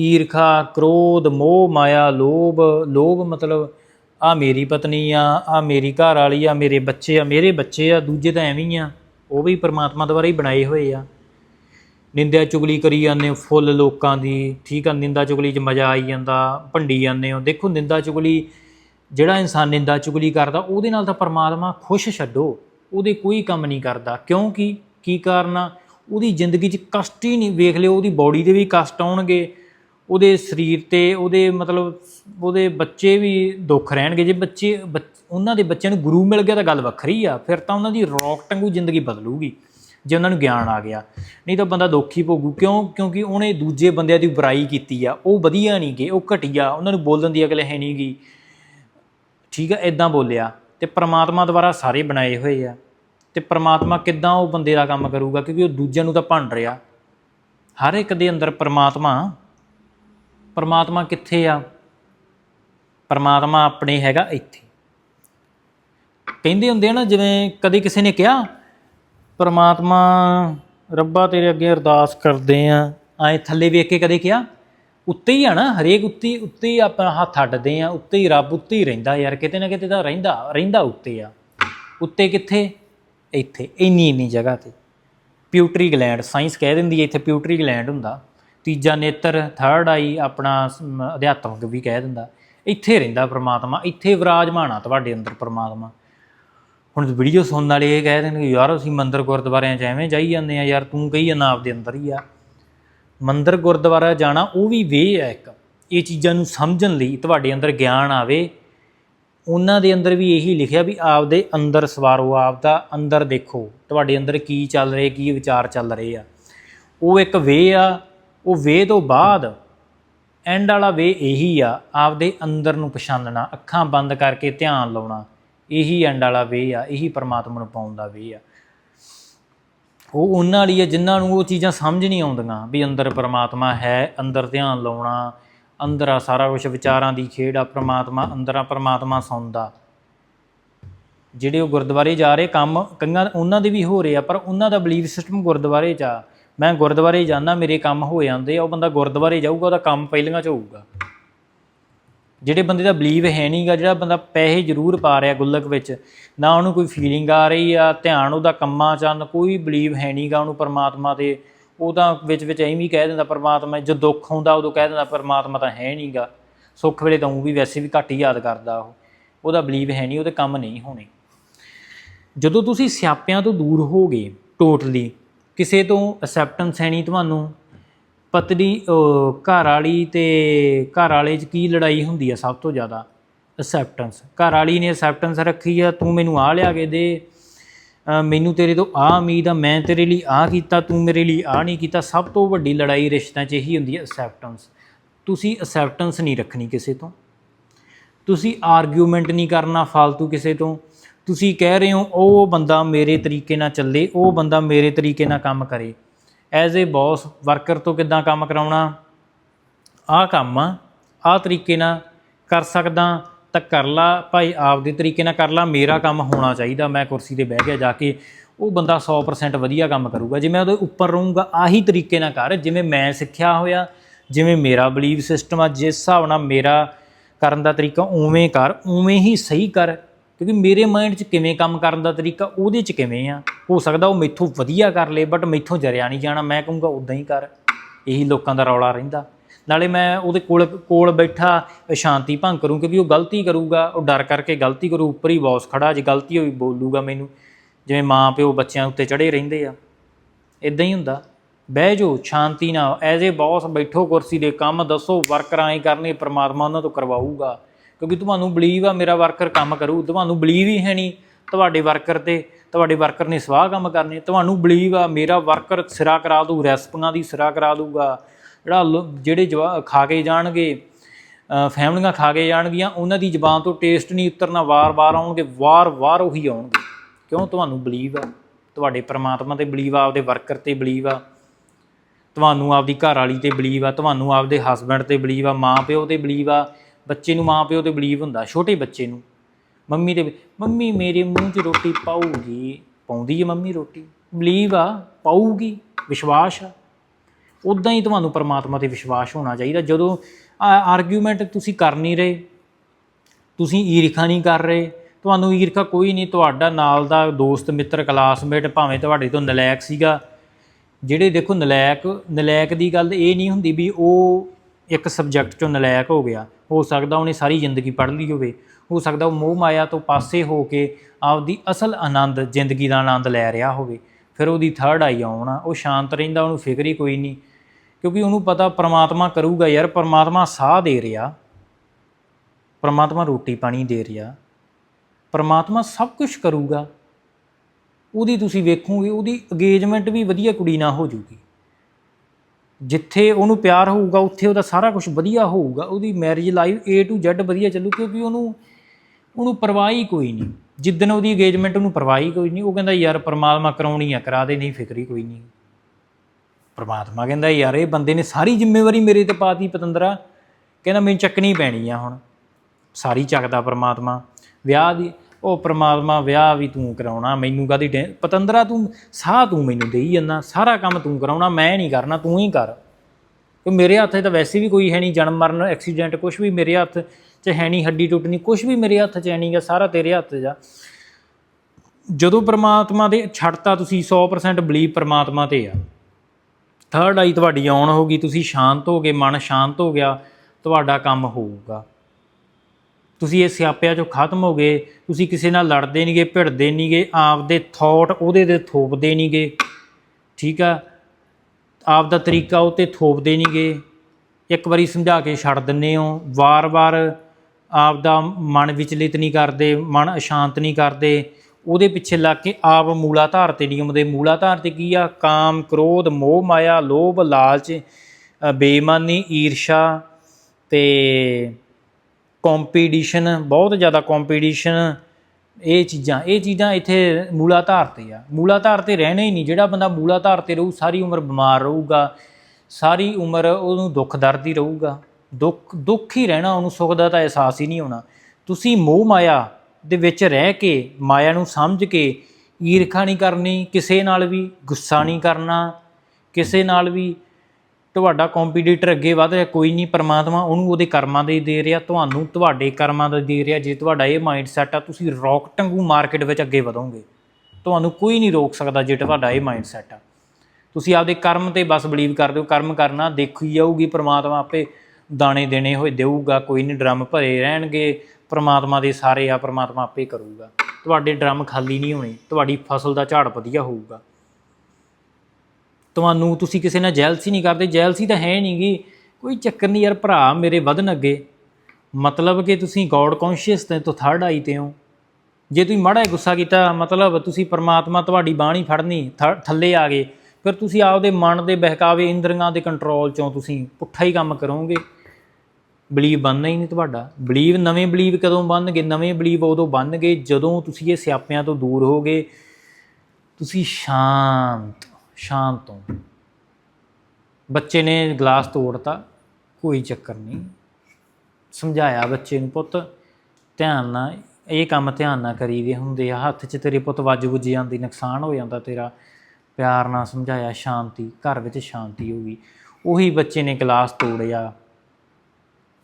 ਈਰਖਾ, ਕ੍ਰੋਧ, ਮੋਹ, ਮਾਇਆ, ਲੋਭ। ਲੋਭ ਮਤਲਬ ਆ ਮੇਰੀ ਪਤਨੀ ਆ ਆ ਮੇਰੀ ਘਰ ਵਾਲੀ ਆ, ਮੇਰੇ ਬੱਚੇ ਆ, ਮੇਰੇ ਬੱਚੇ ਆ, ਦੂਜੇ ਤਾਂ ਐਵੇਂ ਹੀ ਆ। ਉਹ ਵੀ ਪਰਮਾਤਮਾ ਦੁਆਰਾ ਹੀ ਬਣਾਏ ਹੋਏ ਆ। ਨਿੰਦਿਆ ਚੁਗਲੀ ਕਰੀ ਜਾਂਦੇ ਹੋ ਫੁੱਲ ਲੋਕਾਂ ਦੀ। ਠੀਕ ਆ, ਨਿੰਦਾ ਚੁਗਲੀ 'ਚ ਮਜ਼ਾ ਆਈ ਜਾਂਦਾ, ਭੰਡੀ ਜਾਂਦੇ ਹੋ। ਦੇਖੋ, ਨਿੰਦਾ ਚੁਗਲੀ ਜਿਹੜਾ ਇਨਸਾਨ ਨਿੰਦਾ ਚੁਗਲੀ ਕਰਦਾ, ਉਹਦੇ ਨਾਲ ਤਾਂ ਪਰਮਾਤਮਾ ਖੁਸ਼ ਛੱਡੋ। ਉਹਦੇ ਕੋਈ ਕੰਮ ਨਹੀਂ ਕਰਦਾ। ਕਿਉਂਕਿ ਕੀ ਕਾਰਨ ਆ? ਉਹਦੀ ਜ਼ਿੰਦਗੀ 'ਚ ਕਸ਼ਟ ਹੀ ਨਹੀਂ, ਵੇਖ ਲਿਓ, ਉਹਦੀ ਬਾਡੀ ਦੇ ਵੀ ਕਸ਼ਟ ਆਉਣਗੇ। ਉਹਦੇ ਸਰੀਰ ਤੇ ਉਹਦੇ ਮਤਲਬ ਉਹਦੇ ਬੱਚੇ ਵੀ ਦੁੱਖ ਰਹਿਣਗੇ। ਜੇ ਬੱਚੇ, ਬੱਚ- ਉਹਨਾਂ ਦੇ ਬੱਚਿਆਂ ਨੂੰ ਗੁਰੂ ਮਿਲ ਗਿਆ ਤਾਂ ਗੱਲ ਵੱਖਰੀ ਆ। ਫਿਰ ਤਾਂ ਉਹਨਾਂ ਦੀ ਰੌਕ ਟੰਗੂ ਜ਼ਿੰਦਗੀ ਬਦਲੂਗੀ, ਜੇ ਉਹਨਾਂ ਨੂੰ ਗਿਆਨ ਆ ਗਿਆ। ਨਹੀਂ ਤਾਂ ਬੰਦਾ ਦੁੱਖ ਹੀ ਭੋਗੂ। ਕਿਉਂ? ਕਿਉਂਕਿ ਉਹਨੇ ਦੂਜੇ ਬੰਦਿਆਂ ਦੀ ਬੁਰਾਈ ਕੀਤੀ ਆ। ਉਹ ਵਧੀਆ ਨਹੀਂ ਗੇ, ਉਹ ਘਟੀਆ। ਉਹਨਾਂ ਨੂੰ ਬੋਲਣ ਦੀ ਅਕਲ ਹੈ ਨਹੀਂ ਗੀ। ਠੀਕ ਆ ਇਦਾਂ ਬੋਲਿਆ, ਤੇ ਪ੍ਰਮਾਤਮਾ ਦੁਆਰਾ ਸਾਰੇ ਬਣਾਏ ਹੋਏ ਆ। ਤੇ ਪ੍ਰਮਾਤਮਾ ਕਿੱਦਾਂ ਉਹ ਬੰਦੇ ਦਾ ਕੰਮ ਕਰੂਗਾ, ਕਿਉਂਕਿ ਉਹ ਦੂਜਿਆਂ ਨੂੰ ਤਾਂ ਭੰਡ ਰਿਹਾ। ਹਰ ਇੱਕ ਦੇ ਅੰਦਰ ਪ੍ਰਮਾਤਮਾ ਪ੍ਰਮਾਤਮਾ ਕਿੱਥੇ ਆ? ਪ੍ਰਮਾਤਮਾ ਆਪਣੇ ਹੈਗਾ ਇੱਥੇ। ਕਹਿੰਦੇ ਹੁੰਦੇ ਆ ਨਾ, ਜਿਵੇਂ ਕਦੇ ਕਿਸੇ ਨੇ ਕਿਹਾ, ਪ੍ਰਮਾਤਮਾ, ਰੱਬਾ ਤੇਰੇ ਅੱਗੇ ਅਰਦਾਸ ਕਰਦੇ ਆ, ਐ ਥੱਲੇ ਵੇਖ ਕੇ ਕਦੇ ਕਿਹਾ ਉੱਤੇ ਹੀ ਆ ਨਾ, ਹਰੇਕ ਉੱਤੇ ਉੱਤੇ ਹੀ ਆਪਾਂ ਹੱਥ ਅੱਡਦੇ ਆ, ਉੱਤੇ ਹੀ ਰੱਬ ਉੱਤੇ ਹੀ ਰਹਿੰਦਾ ਯਾਰ, ਕਿਤੇ ਨਾ ਕਿਤੇ ਤਾਂ ਰਹਿੰਦਾ ਰਹਿੰਦਾ ਉੱਤੇ ਆ। ਉੱਤੇ ਕਿੱਥੇ? ਇੱਥੇ, ਇੰਨੀ ਇੰਨੀ ਜਗ੍ਹਾ ਤੇ। ਪਿਊਟਰੀ ਗਲੈਂਡ, ਸਾਇੰਸ ਕਹਿ ਦਿੰਦੀ ਹੈ, ਇੱਥੇ ਪਿਊਟਰੀ ਗਲੈਂਡ ਹੁੰਦਾ। ਤੀਜਾ ਨੇਤਰ ਥਰਡ ਆਈ ਆਪਣਾ ਅਧਿਆਤਮਕ ਵੀ ਕਹਿ ਦਿੰਦਾ। ਇੱਥੇ ਰਹਿੰਦਾ ਪ੍ਰਮਾਤਮਾ, ਇੱਥੇ ਵਿਰਾਜਮਾਨ ਆ ਤੁਹਾਡੇ ਅੰਦਰ ਪ੍ਰਮਾਤਮਾ। ਹੁਣ ਵੀਡੀਓ ਸੁਣਨ ਵਾਲੇ ਇਹ ਕਹਿ ਦੇਣਗੇ, ਯਾਰ ਅਸੀਂ ਮੰਦਰ ਗੁਰਦੁਆਰਿਆਂ 'ਚ ਐਵੇਂ ਜਾਈ ਜਾਂਦੇ ਆ, ਯਾਰ ਤੂੰ ਕਹੀ ਜਾਂਦਾ ਆਪਦੇ ਅੰਦਰ ਹੀ ਆ। ਮੰਦਰ ਗੁਰਦੁਆਰਾ ਜਾਣਾ, ਉਹ ਵੀ ਵੇ ਆ ਇੱਕ। ਇਹ ਚੀਜ਼ਾਂ ਨੂੰ ਸਮਝਣ ਲਈ ਤੁਹਾਡੇ ਅੰਦਰ ਗਿਆਨ ਆਵੇ। ਉਹਨਾਂ ਦੇ ਅੰਦਰ ਵੀ ਇਹੀ ਲਿਖਿਆ ਵੀ ਆਪਦੇ ਅੰਦਰ ਸਵਾਰੋ, ਆਪਦਾ ਅੰਦਰ ਦੇਖੋ, ਤੁਹਾਡੇ ਅੰਦਰ ਕੀ ਚੱਲ ਰਿਹਾ, ਕੀ ਵਿਚਾਰ ਚੱਲ ਰਹੇ ਆ। ਉਹ ਇੱਕ ਵੇ ਆ, ਉਹ ਵੇ ਤੋਂ ਬਾਅਦ ਐਂਡ ਵਾਲਾ ਵੇ ਇਹੀ ਆ, ਆਪਦੇ ਅੰਦਰ ਨੂੰ ਪਛਾਣਨਾ ਅੱਖਾਂ ਬੰਦ ਕਰਕੇ ਧਿਆਨ ਲਾਉਣਾ, ਇਹੀ ਐਂਡ ਵਾਲਾ ਵੇ ਆ, ਇਹੀ ਪਰਮਾਤਮਾ ਨੂੰ ਪਾਉਣ ਦਾ ਵੇ ਆ। ਉਹ ਉਹਨਾਂ ਲਈ ਹੈ ਜਿਨ੍ਹਾਂ ਨੂੰ ਉਹ ਚੀਜ਼ਾਂ ਸਮਝ ਨਹੀਂ ਆਉਂਦੀਆਂ ਵੀ ਅੰਦਰ ਪਰਮਾਤਮਾ ਹੈ, ਅੰਦਰ ਧਿਆਨ ਲਾਉਣਾ, ਅੰਦਰ ਆ ਸਾਰਾ ਕੁਝ ਵਿਚਾਰਾਂ ਦੀ ਖੇਡ ਆ, ਪਰਮਾਤਮਾ, ਅੰਦਰ ਆ ਪਰਮਾਤਮਾ ਸੌਂਦਾ। ਜਿਹੜੇ ਉਹ ਗੁਰਦੁਆਰੇ ਜਾ ਰਹੇ, ਕੰਮ ਕਈਆਂ ਉਹਨਾਂ ਦੇ ਵੀ ਹੋ ਰਹੇ ਆ, ਪਰ ਉਹਨਾਂ ਦਾ ਬਲੀਫ ਸਿਸਟਮ ਗੁਰਦੁਆਰੇ 'ਚ ਆ। ਮੈਂ ਗੁਰਦੁਆਰੇ ਜਾਂਦਾ, ਮੇਰੇ ਕੰਮ ਹੋ ਜਾਂਦੇ ਆ, ਉਹ ਬੰਦਾ ਗੁਰਦੁਆਰੇ ਜਾਊਗਾ, ਉਹਦਾ ਕੰਮ ਪਹਿਲੀਆਂ 'ਚ ਹੋਊਗਾ। ਜਿਹੜੇ ਬੰਦੇ ਦਾ ਬਲੀਵ ਹੈ ਨਹੀਂਗਾ ਜਿਹੜਾ ਬੰਦਾ ਪੈਸੇ ਜ਼ਰੂਰ ਪਾ ਰਿਹਾ ਗੁੱਲਕ ਵਿੱਚ, ਨਾ ਉਹਨੂੰ ਕੋਈ ਫੀਲਿੰਗ ਆ ਰਹੀ ਆ, ਧਿਆਨ ਉਹਦਾ ਕੰਮਾਂ 'ਚ ਕੋਈ ਬਲੀਵ ਹੈ ਨਹੀਂਗਾ ਉਹਨੂੰ ਪਰਮਾਤਮਾ ਤੇ, ਉਹ ਤਾਂ ਵਿੱਚ ਵਿੱਚ ਐਵੇਂ ਵੀ ਕਹਿ ਦਿੰਦਾ ਪਰਮਾਤਮਾ ਜਦ ਦੁੱਖ ਆਉਂਦਾ ਉਦੋਂ ਕਹਿ ਦਿੰਦਾ ਪਰਮਾਤਮਾ ਤਾਂ ਹੈ ਨਹੀਂਗਾ ਸੁੱਖ ਵੇਲੇ ਤਾਂ ਉਹ ਵੀ ਵੈਸੇ ਵੀ ਘੱਟ ਹੀ ਯਾਦ ਕਰਦਾ ਉਹ। ਉਹਦਾ ਬਲੀਵ ਹੈ ਨਹੀਂ ਉਹਦੇ ਕੰਮ ਨਹੀਂ ਹੋਣੇ। ਜਦੋਂ ਤੁਸੀਂ ਸਿਆਪਿਆਂ ਤੋਂ ਦੂਰ ਹੋ ਗਏ ਟੋਟਲੀ ਕਿਸੇ ਤੋਂ ਅਸੈਪਟੈਂਸ ਹੈ ਨਹੀਂ ਤੁਹਾਨੂੰ ਪਤਨੀ ਘਰ ਵਾਲੀ ਤੇ ਘਰ ਵਾਲੇ 'ਚ ਕੀ ਲੜਾਈ ਹੁੰਦੀ ਆ ਸਭ ਤੋਂ ਜ਼ਿਆਦਾ? ਅਸੈਪਟੈਂਸ ਘਰ ਵਾਲੀ ਨੇ ਅਸੈਪਟੈਂਸ ਰੱਖੀ ਆ, ਤੂੰ ਮੈਨੂੰ ਆ ਲਿਆ ਕੇ ਦੇ। ਮੈਨੂੰ ਤੇਰੇ ਤੋਂ ਆ ਉਮੀਦ ਆ, ਮੈਂ ਤੇਰੇ ਲਈ ਆ ਕੀਤਾ, ਤੂੰ ਮੇਰੇ ਲਈ ਆ ਨਹੀਂ ਕੀਤਾ। ਸਭ ਤੋਂ ਵੱਡੀ ਲੜਾਈ ਰਿਸ਼ਤਿਆਂ 'ਚ ਇਹੀ ਹੁੰਦੀ ਹੈ ਅਸੈਪਟੈਂਸ ਤੁਸੀਂ ਅਸੈਪਟੈਂਸ ਨਹੀਂ ਰੱਖਣੀ ਕਿਸੇ ਤੋਂ। ਤੁਸੀਂ ਆਰਗੂਮੈਂਟ ਨਹੀਂ ਕਰਨਾ ਫालतू ਕਿਸੇ ਤੋਂ। ਤੁਸੀਂ ਕਹਿ ਰਹੇ ਹੋ, ਉਹ ਬੰਦਾ ਮੇਰੇ ਤਰੀਕੇ ਨਾਲ ਚੱਲੇ, ਉਹ ਬੰਦਾ ਮੇਰੇ ਤਰੀਕੇ ਨਾਲ ਕੰਮ ਕਰੇ। ਐਜ਼ ਅ ਬੌਸ ਵਰਕਰ ਤੋਂ ਕਿੱਦਾਂ ਕੰਮ ਕਰਾਉਣਾ? ਆਹ ਕੰਮ ਆਹ ਤਰੀਕੇ ਨਾਲ ਕਰ ਸਕਦਾ, ਤਾਂ ਕਰ ਲਾ, ਭਾਈ ਆਪਦੇ ਤਰੀਕੇ ਨਾਲ ਕਰ ਲਾ, ਮੇਰਾ ਕੰਮ ਹੋਣਾ ਚਾਹੀਦਾ, ਮੈਂ ਕੁਰਸੀ ਤੇ ਬਹਿ ਗਿਆ ਜਾ ਕੇ ਉਹ ਬੰਦਾ 100% ਵਧੀਆ ਕੰਮ ਕਰੂਗਾ। ਜੇ ਮੈਂ ਉਹਦੇ ਉੱਪਰ ਰਹੂੰਗਾ, ਆਹੀ ਤਰੀਕੇ ਨਾਲ ਕਰ, ਜਿਵੇਂ ਮੈਂ ਸਿੱਖਿਆ ਹੋਇਆ, ਜਿਵੇਂ ਮੇਰਾ ਬਲੀਵ ਸਿਸਟਮ ਆ, ਜਿਸ ਹਿਸਾਬ ਨਾਲ ਮੇਰਾ ਕਰਨ ਦਾ ਤਰੀਕਾ, ਉਵੇਂ ਕਰ, ਉਵੇਂ ਹੀ ਸਹੀ ਕਰ। ਕਿਉਂਕਿ ਮੇਰੇ ਮਾਈਂਡ 'ਚ ਕਿਵੇਂ ਕੰਮ ਕਰਨ ਦਾ ਤਰੀਕਾ, ਉਹਦੇ 'ਚ ਕਿਵੇਂ ਆ? ਹੋ ਸਕਦਾ ਉਹ ਮੈਥੋਂ ਵਧੀਆ ਕਰ ਲੇ ਬਟ ਮੈਥੋਂ ਜਰਿਆ ਨਹੀਂ ਜਾਣਾ। ਮੈਂ ਕਹੂੰਗਾ ਉਦਾਂ ਹੀ ਕਰ। ਇਹੀ ਲੋਕਾਂ ਦਾ ਰੌਲਾ ਰਹਿੰਦਾ। ਨਾਲੇ ਮੈਂ ਉਹਦੇ ਕੋਲ ਕੋਲ ਬੈਠਾ ਸ਼ਾਂਤੀ ਭੰਗ ਕਰੂੰ, ਕਿਉਂਕਿ ਉਹ ਗਲਤੀ ਕਰੂਗਾ, ਉਹ ਡਰ ਕਰਕੇ ਗਲਤੀ ਕਰੂ, ਉੱਪਰ ਹੀ ਬੌਸ ਖੜਾ, ਜੇ ਗਲਤੀ ਹੋਈ ਬੋਲੂਗਾ ਮੈਨੂੰ। ਜਿਵੇਂ ਮਾਂ ਪਿਓ ਬੱਚਿਆਂ ਉੱਤੇ ਚੜੇ ਰਹਿੰਦੇ ਆ। ਇਦਾਂ ਹੀ ਹੁੰਦਾ। ਬਹਿ ਜਾਓ, ਸ਼ਾਂਤੀ ਨਾਲ। ਐਜ਼ ਏ ਬੌਸ ਬੈਠੋ ਕੁਰਸੀ ਦੇ ਕੰਮ ਦੱਸੋ ਵਰਕਰ ਐਂ ਕਰਨੇ, ਪ੍ਰਮਾਤਮਾ ਉਹਨਾਂ ਤੋਂ ਕਰਵਾਊਗਾ। ਕਿਉਂਕਿ ਤੁਹਾਨੂੰ ਬਲੀਵ ਆ, ਮੇਰਾ ਵਰਕਰ ਕੰਮ ਕਰੂ, ਤੁਹਾਨੂੰ ਬਲੀਵ ਹੀ ਹੈ ਨਹੀਂ ਤੁਹਾਡੇ ਵਰਕਰ ਤੇ, ਤੁਹਾਡੇ ਵਰਕਰ ਨੇ ਸਵਾਹ ਕੰਮ ਕਰਨੇ, ਤੁਹਾਨੂੰ ਬਲੀਵ ਆ, ਮੇਰਾ ਵਰਕਰ ਸਿਰਾ ਕਰਾ ਦੂ ਰੈਸਪੀਆਂ ਦੀ ਸਿਰਾ ਕਰਾ ਦੂਗਾ ਜਿਹੜਾ ਲੋ- ਜਿਹੜੇ ਜਵਾ, ਖਾ ਕੇ ਜਾਣਗੇ ਫੈਮਲੀਆਂ ਖਾ ਕੇ ਜਾਣਗੀਆਂ, ਉਹਨਾਂ ਦੀ ਜ਼ਬਾਨ ਤੋਂ ਟੇਸਟ ਨਹੀਂ ਉਤਰਨਾ, ਵਾਰ-ਵਾਰ ਆਉਣਗੇ, ਵਾਰ-ਵਾਰ ਉਹੀ ਆਉਣਗੇ। ਕਿਉਂ? ਤੁਹਾਨੂੰ ਬਲੀਵ ਆ। ਤੁਹਾਡੇ ਪਰਮਾਤਮਾ ਤੇ ਬਲੀਵ ਆ, ਆਪਦੇ ਵਰਕਰ ਤੇ ਬਲੀਵ ਆ। ਤੁਹਾਨੂੰ ਆਪਦੀ ਘਰ ਵਾਲੀ ਤੇ ਬਲੀਵ ਆ, ਤੁਹਾਨੂੰ ਆਪਦੇ ਹਸਬੰਡ ਤੇ ਬਲੀਵ ਆ ਮਾਂ ਪਿਓ ਤੇ ਬਲੀਵ ਆ। ਬੱਚੇ ਨੂੰ ਮਾਂ ਪਿਓ ਤੇ ਬਲੀਵ ਹੁੰਦਾ, ਛੋਟੇ ਬੱਚੇ ਨੂੰ। ਮੰਮੀ ਤੇ ਮੰਮੀ ਮੇਰੇ ਮੂੰਹ 'ਚ ਰੋਟੀ ਪਾਊਗੀ। ਪਾਉਂਦੀ ਹੈ ਮੰਮੀ ਰੋਟੀ। ਬਲੀਵ ਆ, ਪਾਊਗੀ, ਵਿਸ਼ਵਾਸ ਆ। ਉਦਾਂ ਹੀ ਤੁਹਾਨੂੰ ਪਰਮਾਤਮਾ ਤੇ ਵਿਸ਼ਵਾਸ ਹੋਣਾ ਚਾਹੀਦਾ। ਜਦੋਂ ਆਰਗੂਮੈਂਟ ਤੁਸੀਂ ਕਰ ਨਹੀਂ ਰਹੇ, ਤੁਸੀਂ ਈਰਖਾ ਨਹੀਂ ਕਰ ਰਹੇ, ਤੁਹਾਨੂੰ ਈਰਖਾ ਕੋਈ ਨਹੀਂ, ਤੁਹਾਡਾ ਨਾਲ ਦਾ ਦੋਸਤ, ਮਿੱਤਰ ਕਲਾਸਮੇਟ ਭਾਵੇਂ ਤੁਹਾਡੇ ਤੋਂ ਨਲਾਇਕ ਸੀਗਾ, ਜਿਹੜੇ ਦੇਖੋ ਨਲਾਇਕ ਨਲਾਇਕ ਦੀ ਗੱਲ ਇਹ ਨਹੀਂ ਹੁੰਦੀ ਵੀ ਉਹ ਇੱਕ ਸਬਜੈਕਟ ਚੋਂ ਨਲਾਇਕ ਹੋ ਗਿਆ, ਹੋ ਸਕਦਾ ਉਹਨੇ ਸਾਰੀ ਜ਼ਿੰਦਗੀ ਪੜ੍ਹ ਲਈ ਹੋਵੇ, ਹੋ ਸਕਦਾ ਉਹ ਮੋਹ ਮਾਇਆ ਤੋਂ ਪਾਸੇ ਹੋ ਕੇ ਆਪਦੀ ਅਸਲ ਆਨੰਦ, ਜ਼ਿੰਦਗੀ ਦਾ ਆਨੰਦ ਲੈ ਰਿਹਾ ਹੋਵੇ, ਫਿਰ ਉਹਦੀ ਥਰਡ ਆਈ ਆਉਣਾ, ਉਹ ਸ਼ਾਂਤ ਰਹਿੰਦਾ, ਉਹਨੂੰ ਫਿਕਰ ਹੀ ਕੋਈ ਨਹੀਂ, ਕਿਉਂਕਿ ਉਹਨੂੰ ਪਤਾ ਪ੍ਰਮਾਤਮਾ ਕਰੂਗਾ ਯਾਰ, ਪ੍ਰਮਾਤਮਾ ਸਾਹ ਦੇ ਰਿਹਾ, ਪ੍ਰਮਾਤਮਾ ਰੋਟੀ ਪਾਣੀ ਦੇ ਰਿਹਾ, ਪ੍ਰਮਾਤਮਾ ਸਭ ਕੁਝ ਕਰੂਗਾ, ਉਹਦੀ ਤੁਸੀਂ ਵੇਖੋਗੇ, ਉਹਦੀ ਅਗੇਜਮੈਂਟ ਵੀ ਵਧੀਆ ਕੁੜੀ ਨਾਲ ਹੋ ਜੂਗੀ ਜਿੱਥੇ ਉਹਨੂੰ ਪਿਆਰ ਹੋਊਗਾ, ਉੱਥੇ ਉਹਦਾ ਸਾਰਾ ਕੁਝ ਵਧੀਆ ਹੋਊਗਾ, ਉਹਦੀ marriage life A to Z ਵਧੀਆ ਚੱਲੂ, ਕਿਉਂਕਿ ਉਹਨੂੰ ਉਹਨੂੰ ਪਰਵਾਹ ਹੀ ਕੋਈ ਨਹੀਂ। ਜਿੱਦਣ ਉਹਦੀ ਅਗੇਜਮੈਂਟ ਉਹਨੂੰ ਪਰਵਾਹ ਹੀ ਕੋਈ ਨਹੀਂ, ਉਹ ਕਹਿੰਦਾ, ਯਾਰ, ਪਰਮਾਤਮਾ ਕਰਾਉਣੀ ਆ, ਕਰਾ ਦੇ, ਨਹੀਂ ਫਿਕਰੀ ਕੋਈ ਨਹੀਂ। ਪਰਮਾਤਮਾ ਕਹਿੰਦਾ, ਯਾਰ, ਇਹ ਬੰਦੇ ਨੇ ਸਾਰੀ ਜ਼ਿੰਮੇਵਾਰੀ ਮੇਰੇ ਤੇ ਪਾਤੀ ਪਤੰਦਰਾ। ਕਹਿੰਦਾ, ਮੈਨੂੰ ਚੱਕਣੀ ਪੈਣੀ ਆ ਹੁਣ। ਸਾਰੀ ਚੱਕਦਾ ਪਰਮਾਤਮਾ। ਵਿਆਹ ਦੀ ਉਹ ਪਰਮਾਤਮਾ ਵਿਆਹ ਵੀ ਤੂੰ ਕਰਾਉਣਾ, ਮੈਨੂੰ ਕਾਦੀ ਪਤੰਦਰਾ ਤੂੰ, ਸਾਹ ਤੂੰ ਮੈਨੂੰ ਦੇਈ ਜਾਂਦਾ, ਸਾਰਾ ਕੰਮ ਤੂੰ ਕਰਾਉਣਾ, ਮੈਂ ਨਹੀਂ ਕਰਨਾ, ਤੂੰ ਹੀ ਕਰ। ਕਿ ਮੇਰੇ ਹੱਥ ਤਾਂ ਵੈਸੇ ਵੀ ਕੋਈ ਹੈ ਨਹੀਂ, ਜਨਮ ਮਰਨ ਐਕਸੀਡੈਂਟ ਕੁਝ ਵੀ ਮੇਰੇ ਹੱਥ 'ਚ ਹੈ ਨਹੀਂ, ਹੱਡੀ ਟੁੱਟਣੀ ਕੁਝ ਵੀ ਮੇਰੇ ਹੱਥ 'ਚ ਹੈ ਨਹੀਂਗਾ, ਸਾਰਾ ਤੇਰੇ ਹੱਥ 'ਚ ਆ। ਜਦੋਂ ਪ੍ਰਮਾਤਮਾ ਦੇ ਛੱਡਤਾ ਤੁਸੀਂ 100% ਬਲੀਵ ਪ੍ਰਮਾਤਮਾ ਤੇ ਆ। ਥਰਡ ਆਈ ਤੁਹਾਡੀ ਆਨ ਹੋਗੀ ਤੁਸੀਂ ਸ਼ਾਂਤ ਹੋ ਗਏ, ਮਨ ਸ਼ਾਂਤ ਹੋ ਗਿਆ, ਤੁਹਾਡਾ ਕੰਮ ਹੋਊਗਾ। ਤੁਸੀਂ ਇਹ ਸਿਆਪਿਆਂ ਚੋਂ ਖਤਮ ਹੋ ਗਏ ਤੁਸੀਂ ਕਿਸੇ ਨਾਲ ਲੜਦੇ ਨਹੀਂਗੇ ਭਿੜਦੇ ਨਹੀਂਗੇ ਆਪਦੇ ਥੌਟ ਉਹਦੇ ਤੇ ਥੋਪਦੇ ਨਹੀਂਗੇ ਠੀਕ ਆ? ਆਪਦਾ ਤਰੀਕਾ ਉਹ ਤੇ ਥੋਪਦੇ ਨਹੀਂਗੇ ਇੱਕ ਵਾਰੀ ਸਮਝਾ ਕੇ ਛੱਡ ਦਿੰਨੇ ਹੋ। ਵਾਰ-ਵਾਰ ਆਪ ਦਾ ਮਨ ਵਿਚਲਿਤ ਨਹੀਂ ਕਰਦੇ, ਮਨ ਅਸ਼ਾਂਤ ਨਹੀਂ ਕਰਦੇ। ਉਹਦੇ ਪਿੱਛੇ ਲੱਗ ਕੇ ਆਪ ਮੂਲਾਧਾਰ ਤੇ ਨਿਯਮ ਦੇ ਮੂਲਾਧਾਰ ਤੇ ਕੀ ਆ? ਕਾਮ, ਕ੍ਰੋਧ, ਮੋਹ, ਮਾਇਆ, ਲੋਭ, ਲਾਲਚ ਬੇਈਮਾਨੀ, ਈਰਸ਼ਾ ਤੇ ਕੰਪੀਟੀਸ਼ਨ ਬਹੁਤ ਜ਼ਿਆਦਾ ਕੰਪੀਟੀਸ਼ਨ ਇਹ ਚੀਜ਼ਾਂ ਇਹ ਚੀਜ਼ਾਂ ਇੱਥੇ ਮੂਲਾਧਾਰ ਤੇ ਆ। ਮੂਲਾਧਾਰ ਤੇ ਰਹਿਣਾ ਹੀ ਨਹੀਂ, ਜਿਹੜਾ ਬੰਦਾ ਮੂਲਾਧਾਰ ਤੇ ਰਹੂ, ਸਾਰੀ ਉਮਰ ਬਿਮਾਰ ਰਹੂਗਾ, ਸਾਰੀ ਉਮਰ ਉਹਨੂੰ ਦੁੱਖ ਦਰਦ ਹੀ ਰਹੂਗਾ। ਦੁੱਖ ਦੁੱਖ ਹੀ ਰਹਿਣਾ, ਉਹਨੂੰ ਸੁੱਖ ਦਾ ਤਾਂ ਅਹਿਸਾਸ ਹੀ ਨਹੀਂ ਹੋਣਾ। ਤੁਸੀਂ ਮੋਹ ਮਾਇਆ ਦੇ ਵਿੱਚ ਰਹਿ ਕੇ, ਮਾਇਆ ਨੂੰ ਸਮਝ ਕੇ ਈਰਖਾ ਨਹੀਂ ਕਰਨੀ, ਕਿਸੇ ਨਾਲ ਵੀ ਗੁੱਸਾ ਨਹੀਂ ਕਰਨਾ, ਕਿਸੇ ਨਾਲ ਵੀ ਤੁਹਾਡਾ ਕੰਪੀਟੀਟਰ ਅੱਗੇ ਵਧ ਰਿਹਾ, ਕੋਈ ਨਹੀਂ, ਪਰਮਾਤਮਾ ਉਹਨੂੰ ਉਹਦੇ ਕਰਮਾਂ ਦੇ ਦੇ ਰਿਹਾ, ਤੁਹਾਨੂੰ ਤੁਹਾਡੇ ਕਰਮਾਂ ਦਾ ਦੇ ਰਿਹਾ, ਜੇ ਤੁਹਾਡਾ ਇਹ ਮਾਈਂਡ ਆ, ਤੁਸੀਂ ਰੌਕਟ ਵਾਂਗੂ ਮਾਰਕੀਟ ਵਿੱਚ ਅੱਗੇ ਵਧੋਗੇ। ਤੁਹਾਨੂੰ ਕੋਈ ਨਹੀਂ ਰੋਕ ਸਕਦਾ ਜੇ ਤੁਹਾਡਾ ਇਹ ਮਾਈਂਡਸੈਟ ਆ। ਤੁਸੀਂ ਆਪਦੇ ਕਰਮ ਤੇ ਬਸ ਬਲੀਵ ਕਰਦੇ ਹੋ ਕਰਮ ਕਰਨਾ ਦੇਖੀ ਜਾਊਗੀ, ਪ੍ਰਮਾਤਮਾ ਆਪੇ ਦਾਣੇ ਦੇਣੇ ਹੋਏ ਦੇਊਗਾ, ਕੋਈ ਨਹੀਂ ਡਰਮ ਭਰੇ ਰਹਿਣਗੇ, ਪ੍ਰਮਾਤਮਾ ਦੇ ਸਾਰੇ ਆ, ਪ੍ਰਮਾਤਮਾ ਆਪੇ ਕਰੂਗਾ। ਤੁਹਾਡੇ ਡਰਮ ਖਾਲੀ ਨਹੀਂ ਹੋਣੇ, ਤੁਹਾਡੀ ਫਸਲ ਦਾ ਝਾੜ ਵਧੀਆ ਹੋਊਗਾ। ਤੁਹਾਨੂੰ ਤੁਸੀਂ ਕਿਸੇ ਨਾਲ ਜੈਲਸੀ ਨਹੀਂ ਕਰਦੇ ਜੈਲਸੀ ਤਾਂ ਹੈ ਨਹੀਂਗੀ ਕੋਈ ਚੱਕਰ ਨਹੀਂ ਯਾਰ, ਭਰਾ ਮੇਰੇ ਵਧਣ ਅੱਗੇ। ਮਤਲਬ ਕਿ ਤੁਸੀਂ ਗੋਡ ਕੌਨਸ਼ੀਅਸ ਤੇ ਤੋਂ ਥਰਡ ਆਈ ਤੇ ਹੋ। ਜੇ ਤੁਸੀਂ ਮਾੜਾ ਜਿਹਾ ਗੁੱਸਾ ਕੀਤਾ, ਮਤਲਬ ਤੁਸੀਂ ਪਰਮਾਤਮਾ ਤੁਹਾਡੀ ਬਾਣੀ ਫੜਨੀ, ਥ- ਥੱਲੇ ਆ ਗਏ। ਫਿਰ ਤੁਸੀਂ ਆਪਦੇ ਮਨ ਦੇ ਬਹਿਕਾਵੇ, ਇੰਦਰੀਆਂ ਦੇ ਕੰਟਰੋਲ ਚੋਂ ਤੁਸੀਂ ਪੁੱਠਾ ਹੀ ਕੰਮ ਕਰੋਗੇ। ਬਲੀਵ ਬਣਨਾ ਹੀ ਨਹੀਂ ਤੁਹਾਡਾ। ਬਲੀਵ ਨਵੇਂ ਬਲੀਵ ਕਦੋਂ ਬਣਨਗੇ? ਨਵੇਂ ਬਲੀਵ ਉਦੋਂ ਬਣਨਗੇ ਜਦੋਂ ਤੁਸੀਂ ਇਹ ਸਿਆਪਿਆਂ ਤੋਂ ਦੂਰ ਹੋਗੇ। ਤੁਸੀਂ ਸ਼ਾਂਤ ਸ਼ਾਂਤ ਹੋ ਬੱਚੇ ਨੇ ਗਲਾਸ ਤੋੜਤਾ, ਕੋਈ ਚੱਕਰ ਨਹੀਂ। ਸਮਝਾਇਆ ਬੱਚੇ ਨੂੰ, ਪੁੱਤ, ਧਿਆਨ ਨਾਲ, ਇਹ ਕੰਮ ਧਿਆਨ ਨਾਲ ਕਰੀਦੇ ਹੁੰਦੇ ਆ। ਹੱਥ 'ਚ ਤੇਰੇ ਪੁੱਤ ਵੱਜ ਵੁੱਜ ਜਾਂਦੀ, ਨੁਕਸਾਨ ਹੋ ਜਾਂਦਾ ਤੇਰਾ। ਪਿਆਰ ਨਾਲ ਸਮਝਾਇਆ, ਸ਼ਾਂਤੀ, ਘਰ ਵਿੱਚ ਸ਼ਾਂਤੀ ਹੋ ਗਈ। ਉਹੀ ਬੱਚੇ ਨੇ ਗਲਾਸ ਤੋੜਿਆ।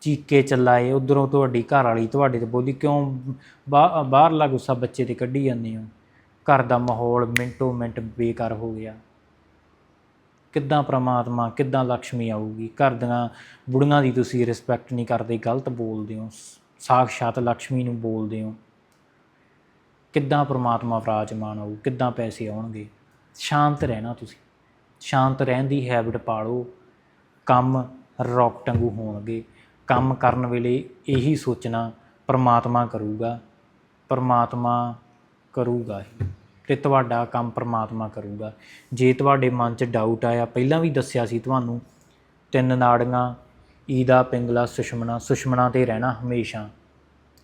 ਚੀਕੇ ਚਲਾਏ, ਉਧਰੋਂ ਤੁਹਾਡੀ ਘਰ ਵਾਲੀ ਤੁਹਾਡੇ ਤੇ ਬੋਲੀ, ਕਿਉਂ ਬਾ- ਬਾਹਰਲਾ ਗੁੱਸਾ ਬੱਚੇ ਤੇ ਕੱਢੀ ਜਾਂਦੇ ਹੋ? ਘਰ ਦਾ ਮਾਹੌਲ ਮਿੰਟੋ ਮਿੰਟ ਬੇਕਾਰ ਹੋ ਗਿਆ। ਕਿੱਦਾਂ ਪ੍ਰਮਾਤਮਾ, ਕਿੱਦਾਂ ਲక్ష్ਮੀ ਆਊਗੀ? ਘਰ ਦੀਆਂ ਬੁੜੀਆਂ ਦੀ ਤੁਸੀਂ ਰਿਸਪੈਕਟ ਨਹੀਂ ਕਰਦੇ, ਗਲਤ ਬੋਲਦੇ ਹੋ। ਸਾਖਸ਼ਾਤ ਲక్ష్ਮੀ ਨੂੰ ਬੋਲਦੇ ਹੋ। ਕਿੱਦਾਂ ਪ੍ਰਮਾਤਮਾ ਵਿਰਾਜਮਾਨ ਆਊ, ਕਿੱਦਾਂ ਪੈਸੇ ਆਉਣਗੇ? ਸ਼ਾਂਤ ਰਹਿਣਾ ਤੁਸੀਂ। ਸ਼ਾਂਤ ਰਹਿਣ ਦੀ ਹੈਬਿਟ ਪਾਲੋ। ਕੰਮ ਰੌਕ ਟੰਗੂ ਹੋਣਗੇ। ਕੰਮ ਕਰਨ ਵੇਲੇ ਇਹੀ ਸੋਚਣਾ ਪਰਮਾਤਮਾ ਕਰੂਗਾ। ਪਰਮਾਤਮਾ ਕਰੂਗਾ ਹੀ। ਤੇ ਤੁਹਾਡਾ ਕੰਮ ਪ੍ਰਮਾਤਮਾ ਕਰੂਗਾ। ਜੇ ਤੁਹਾਡੇ ਮਨ 'ਚ ਡਾਊਟ ਆਇਆ, ਪਹਿਲਾਂ ਵੀ ਦੱਸਿਆ ਸੀ ਤੁਹਾਨੂੰ, ਤਿੰਨ ਨਾੜੀਆਂ, ਈਦਾ, ਪਿੰਗਲਾ, ਸੁਸ਼ਮਣਾ ਸੁਸ਼ਮਣਾ ਤੇ ਰਹਿਣਾ ਹਮੇਸ਼ਾ।